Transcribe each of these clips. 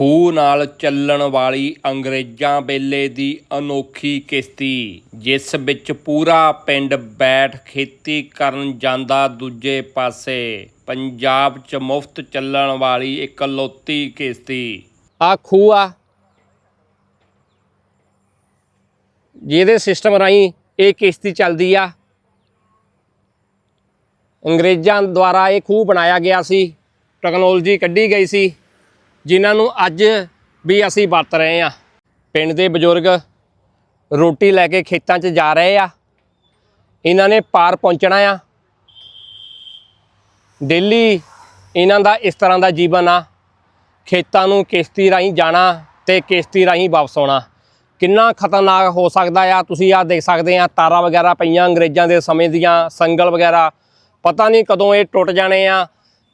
ਖੂਹ ਨਾਲ ਚੱਲਣ ਵਾਲੀ ਅੰਗਰੇਜ਼ਾਂ ਵੇਲੇ ਦੀ ਅਨੋਖੀ ਕਿਸ਼ਤੀ, ਜਿਸ ਵਿੱਚ ਪੂਰਾ ਪਿੰਡ ਬੈਠ ਖੇਤੀ ਕਰਨ ਜਾਂਦਾ ਦੂਜੇ ਪਾਸੇ, ਪੰਜਾਬ 'ਚ ਮੁਫਤ ਚੱਲਣ ਵਾਲੀ ਇਕਲੌਤੀ ਕਿਸ਼ਤੀ। ਆ ਖੂਹ ਆ, ਜਿਹਦੇ ਸਿਸਟਮ ਰਾਹੀਂ ਇਹ ਕਿਸ਼ਤੀ ਚੱਲਦੀ ਆ। ਅੰਗਰੇਜ਼ਾਂ ਦੁਆਰਾ ਇਹ ਖੂਹ ਬਣਾਇਆ ਗਿਆ ਸੀ ਟੈਕਨੋਲੋਜੀ ਕੱਢੀ ਗਈ ਸੀ। ਜਿਨ੍ਹਾਂ ਨੂੰ ਅੱਜ ਵੀ ਅਸੀਂ ਵਰਤ ਰਹੇ ਆ ਪਿੰਡ ਦੇ ਬਜ਼ੁਰਗ ਰੋਟੀ ਲੈ ਕੇ ਖੇਤਾਂ 'ਚ ਜਾ ਰਹੇ ਆ। ਇਹਨਾਂ ਨੇ ਪਾਰ ਪਹੁੰਚਣਾ ਆ। ਡੇਲੀ ਇਹਨਾਂ ਦਾ ਇਸ ਤਰ੍ਹਾਂ ਦਾ ਜੀਵਨ ਆ। ਖੇਤਾਂ ਨੂੰ ਕਿਸ਼ਤੀ ਰਾਹੀਂ ਜਾਣਾ ਤੇ ਕਿਸ਼ਤੀ ਰਾਹੀਂ ਵਾਪਸ ਆਉਣਾ। ਕਿੰਨਾ ਖਤਰਨਾਕ ਹੋ ਸਕਦਾ ਆ। ਤੁਸੀਂ ਆ ਦੇਖ ਸਕਦੇ ਆ, ਤਾਰਾਂ ਵਗੈਰਾ ਪਈਆਂ ਅੰਗਰੇਜ਼ਾਂ ਦੇ ਸਮੇਂ ਦੀਆਂ, ਸੰਗਲ ਵਗੈਰਾ। ਪਤਾ ਨਹੀਂ ਕਦੋਂ ਇਹ ਟੁੱਟ ਜਾਣੇ ਆ।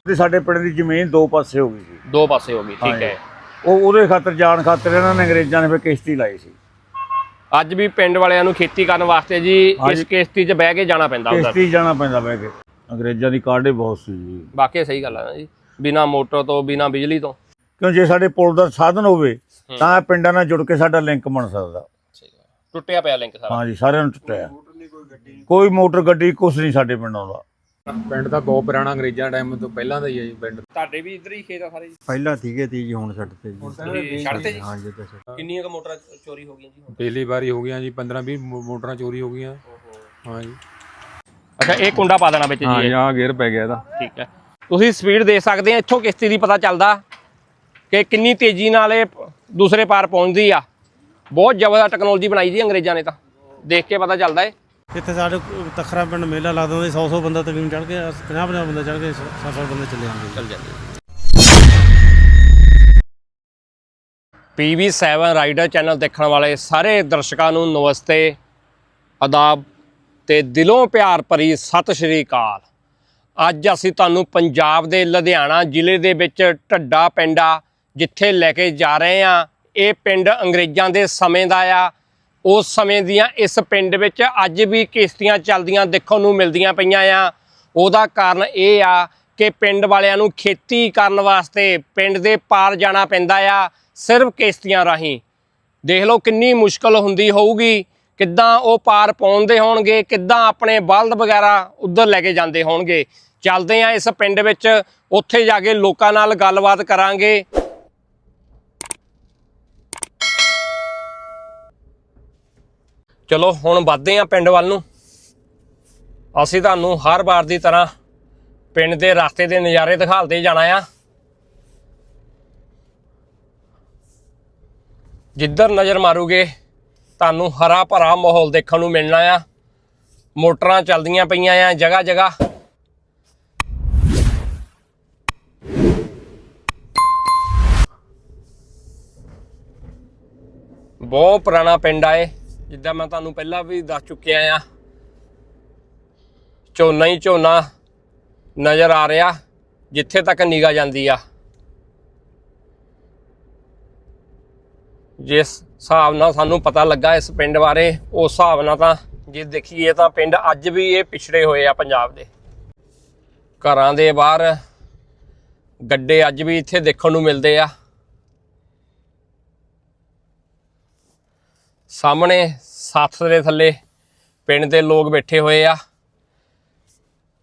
ਤੇ ਸਾਡੇ ਪਿੰਡ ਦੀ ਜ਼ਮੀਨ ਦੋ ਪਾਸੇ ਹੋ ਗਈ ਸੀ। ਦੋ ਪਾਸੇ ਹੋ ਗਈ ਠੀਕ। ਹੈ। ਉਹ ਉਹਦੇ ਖਾਤਰ ਜਾਣ ਖਾਤਰ ਇਹਨਾਂ ਨੇ ਅੰਗਰੇਜ਼ਾਂ ਨੇ ਫਿਰ ਕਿਸ਼ਤੀ ਲਾਈ ਸੀ। ਅੱਜ ਵੀ ਪਿੰਡ ਵਾਲਿਆਂ ਨੂੰ ਖੇਤੀ ਕਰਨ ਵਾਸਤੇ ਜੀ ਇਸ। ਕਿਸ਼ਤੀ 'ਚ ਬਹਿ ਕੇ ਜਾਣਾ ਪੈਂਦਾ ਹੁੰਦਾ। ਕਿਸ਼ਤੀ ਜਾਣਾ ਪੈਂਦਾ ਬਹਿ ਕੇ। ਅੰਗਰੇਜ਼ਾਂ ਦੀ ਕਾਢੇ ਬਹੁਤ ਸੀ ਜੀ। ਬਾਕੀ ਸਹੀ ਗੱਲ ਹੈ ਨਾ ਜੀ। ਬਿਨਾ ਮੋਟਰ ਤੋਂ ਬਿਨਾ ਬਿਜਲੀ ਤੋਂ। ਕਿਉਂ ਜੇ ਸਾਡੇ ਪੁਲ ਦਾ ਸਾਧਨ ਹੋਵੇ ਤਾਂ ਪਿੰਡਾਂ ਨਾਲ ਜੁੜ ਕੇ ਸਾਡਾ ਲਿੰਕ ਬਣ ਸਕਦਾ। ਟੁੱਟਿਆ ਪਿਆ ਲਿੰਕ ਸਾਰਾ। ਹਾਂਜੀ ਸਾਰਿਆਂ ਨੂੰ ਟੁੱਟਿਆ। ਕੋਈ ਮੋਟਰ ਗੱਡੀ ਕੁਛ ਨਹੀਂ ਸਾਡੇ ਪਿੰਡਾਂ ਦਾ। ਪਿੰਡ ਤਾਂ ਬਹੁਤ ਪੁਰਾਣਾ ਅੰਗਰੇਜ਼ਾਂ ਟਾਈਮ ਤੋਂ ਪਹਿਲਾਂ ਦਾ ਹੀ ਹੈ ਜੀ ਪਿੰਡ। ਤੁਹਾਡੇ ਵੀ ਇੱਧਰ ਹੀ ਖੇਤ ਆ ਸਾਰੇ ਜੀ? ਪਹਿਲਾਂ ਸੀਗੇ ਤੀ ਜੀ ਹੁਣ ਛੱਡ ਤੇ ਜੀ। ਇਹ ਛੱਡਤੇ ਜੀ। ਹਾਂਜੀ ਤੇ ਛੱਡ ਕਿੰਨੀਆਂ ਕੁ ਮੋਟਰਾਂ ਚੋਰੀ ਹੋ ਗਈਆਂ ਜੀ ਹੁਣ? ਪਹਿਲੀ ਵਾਰੀ ਹੋ ਗਈਆਂ ਜੀ 15 20 ਮੋਟਰਾਂ ਚੋਰੀ ਹੋ ਗਈਆਂ। ਹਾਂ ਜੀ। ਅੱਛਾ ਇਹ ਕੁੰਡਾ ਪਾ ਦੇਣਾ ਵਿੱਚ ਜੀ। ਇਹ। ਆ ਗੇਅਰ ਪੈ ਗਿਆ ਇਹਦਾ। ਠੀਕ ਹੈ। ਤੁਸੀਂ ਸਪੀਡ ਦੇ ਸਕਦੇ ਆ ਇੱਥੋਂ ਕਿਸ਼ਤੀ ਦੀ ਪਤਾ ਚੱਲਦਾ ਕਿ ਕਿੰਨੀ ਤੇਜ਼ੀ ਨਾਲ ਇਹ ਦੂਸਰੇ ਪਾਰ ਪਹੁੰਚਦੀ ਆ। ਬਹੁਤ ਜ਼ਬਰਦਸਤ ਟੈਕਨੋਲੋਜੀ ਬਣਾਈ ਜੀ ਅੰਗਰੇਜ਼ਾਂ ਨੇ ਤਾਂ। ਦੇਖ ਕੇ ਪਤਾ ਚੱਲਦਾ ਏ। ਇੱਥੇ ਸਾਡੇ ਤਖਰਾ ਪਿੰਡ ਮੇਲਾ ਲੱਗਦਾ ਹੁੰਦਾ 100 100 ਬੰਦਾ ਤਕਰੀਬਨ ਚੜ ਕੇ 50 50 ਬੰਦਾ ਚੜ ਕੇ 60 60 ਬੰਦੇ ਚੱਲੇ ਜਾਂਦੇ ਚੱਲ ਜਾਂਦੇ PV7 ਰਾਈਡਰ ਚੈਨਲ ਦੇਖਣ ਵਾਲੇ ਸਾਰੇ ਦਰਸ਼ਕਾਂ ਨੂੰ ਨਮਸਤੇ, ਆਦਾਬ ਤੇ ਦਿਲੋਂ ਪਿਆਰ ਭਰੀ ਸਤਿ ਸ਼੍ਰੀ ਅਕਾਲ। ਅੱਜ ਅਸੀਂ ਤੁਹਾਨੂੰ ਪੰਜਾਬ ਦੇ ਲੁਧਿਆਣਾ ਜ਼ਿਲ੍ਹੇ ਦੇ ਵਿੱਚ ਢੱਡਾ ਪਿੰਡਾ ਜਿੱਥੇ ਲੈ ਕੇ ਜਾ ਰਹੇ ਹਾਂ। ਇਹ ਪਿੰਡ ਅੰਗਰੇਜ਼ਾਂ ਦੇ ਸਮੇਂ ਦਾ ਆ। ਉਸ ਸਮੇਂ ਦੀਆਂ ਇਸ ਪਿੰਡ ਵਿੱਚ ਅੱਜ ਵੀ ਕਿਸ਼ਤੀਆਂ ਚੱਲਦੀਆਂ ਦੇਖਣ ਨੂੰ ਮਿਲਦੀਆਂ ਪਈਆਂ ਆ। ਉਹਦਾ ਕਾਰਨ ਇਹ ਆ ਕਿ ਪਿੰਡ ਵਾਲਿਆਂ ਨੂੰ ਖੇਤੀ ਕਰਨ ਵਾਸਤੇ ਪਿੰਡ ਦੇ ਪਾਰ ਜਾਣਾ ਪੈਂਦਾ ਆ, ਸਿਰਫ ਕਿਸ਼ਤੀਆਂ ਰਾਹੀਂ। ਦੇਖ ਲਓ ਕਿੰਨੀ ਮੁਸ਼ਕਲ ਹੁੰਦੀ ਹੋਊਗੀ, ਕਿੱਦਾਂ ਉਹ ਪਾਰ ਪਾਉਂਦੇ ਹੋਣਗੇ, ਕਿੱਦਾਂ ਆਪਣੇ ਬਲਦ ਵਗੈਰਾ ਉਧਰ ਲੈ ਕੇ ਜਾਂਦੇ ਹੋਣਗੇ। ਚੱਲਦੇ ਆ ਇਸ ਪਿੰਡ ਵਿੱਚ, ਉੱਥੇ ਜਾ ਕੇ ਲੋਕਾਂ ਨਾਲ ਗੱਲਬਾਤ ਕਰਾਂਗੇ। ਚਲੋ, ਹੁਣ ਵੱਧਦੇ ਆ ਪਿੰਡ ਵੱਲ ਨੂੰ। ਅਸੀਂ ਤੁਹਾਨੂੰ ਹਰ ਵਾਰ ਦੀ ਤਰ੍ਹਾਂ ਪਿੰਡ ਦੇ ਰਸਤੇ ਦੇ ਨਜ਼ਾਰੇ ਦਿਖਾਲਦੇ ਜਾਣਾ ਆ। ਜਿੱਧਰ ਨਜ਼ਰ ਮਾਰੂਗੇ, ਤੁਹਾਨੂੰ ਹਰਾ ਭਰਾ ਮਾਹੌਲ ਦੇਖਣ ਨੂੰ ਮਿਲਣਾ ਆ। ਮੋਟਰਾਂ ਚੱਲਦੀਆਂ ਪਈਆਂ ਆ ਜਗ੍ਹਾ ਜਗ੍ਹਾ ਬਹੁਤ ਪੁਰਾਣਾ ਪਿੰਡ ਆ ਇਹ। ਜਿੱਦਾਂ ਮੈਂ ਤੁਹਾਨੂੰ ਪਹਿਲਾਂ ਵੀ ਦੱਸ ਚੁੱਕਿਆ ਆ, ਝੋਨਾ ਹੀ ਝੋਨਾ ਨਜ਼ਰ ਆ ਰਿਹਾ, ਜਿੱਥੇ ਤੱਕ ਨਿਗਾ ਜਾਂਦੀ ਆ। ਜਿਸ ਹਿਸਾਬ ਨਾਲ ਸਾਨੂੰ ਪਤਾ ਲੱਗਾ ਇਸ ਪਿੰਡ ਬਾਰੇ, ਉਸ ਹਿਸਾਬ ਨਾਲ ਤਾਂ ਜੇ ਦੇਖੀਏ ਤਾਂ ਪਿੰਡ ਅੱਜ ਵੀ ਇਹ ਪਿਛੜੇ ਹੋਏ ਆ ਪੰਜਾਬ ਦੇ। ਘਰਾਂ ਦੇ ਬਾਹਰ ਗੱਡੇ ਅੱਜ ਵੀ ਇੱਥੇ ਦੇਖਣ ਨੂੰ ਮਿਲਦੇ ਆ। ਸਾਹਮਣੇ ਸੱਥ ਦੇ ਥੱਲੇ ਪਿੰਡ ਦੇ ਲੋਕ ਬੈਠੇ ਹੋਏ ਆ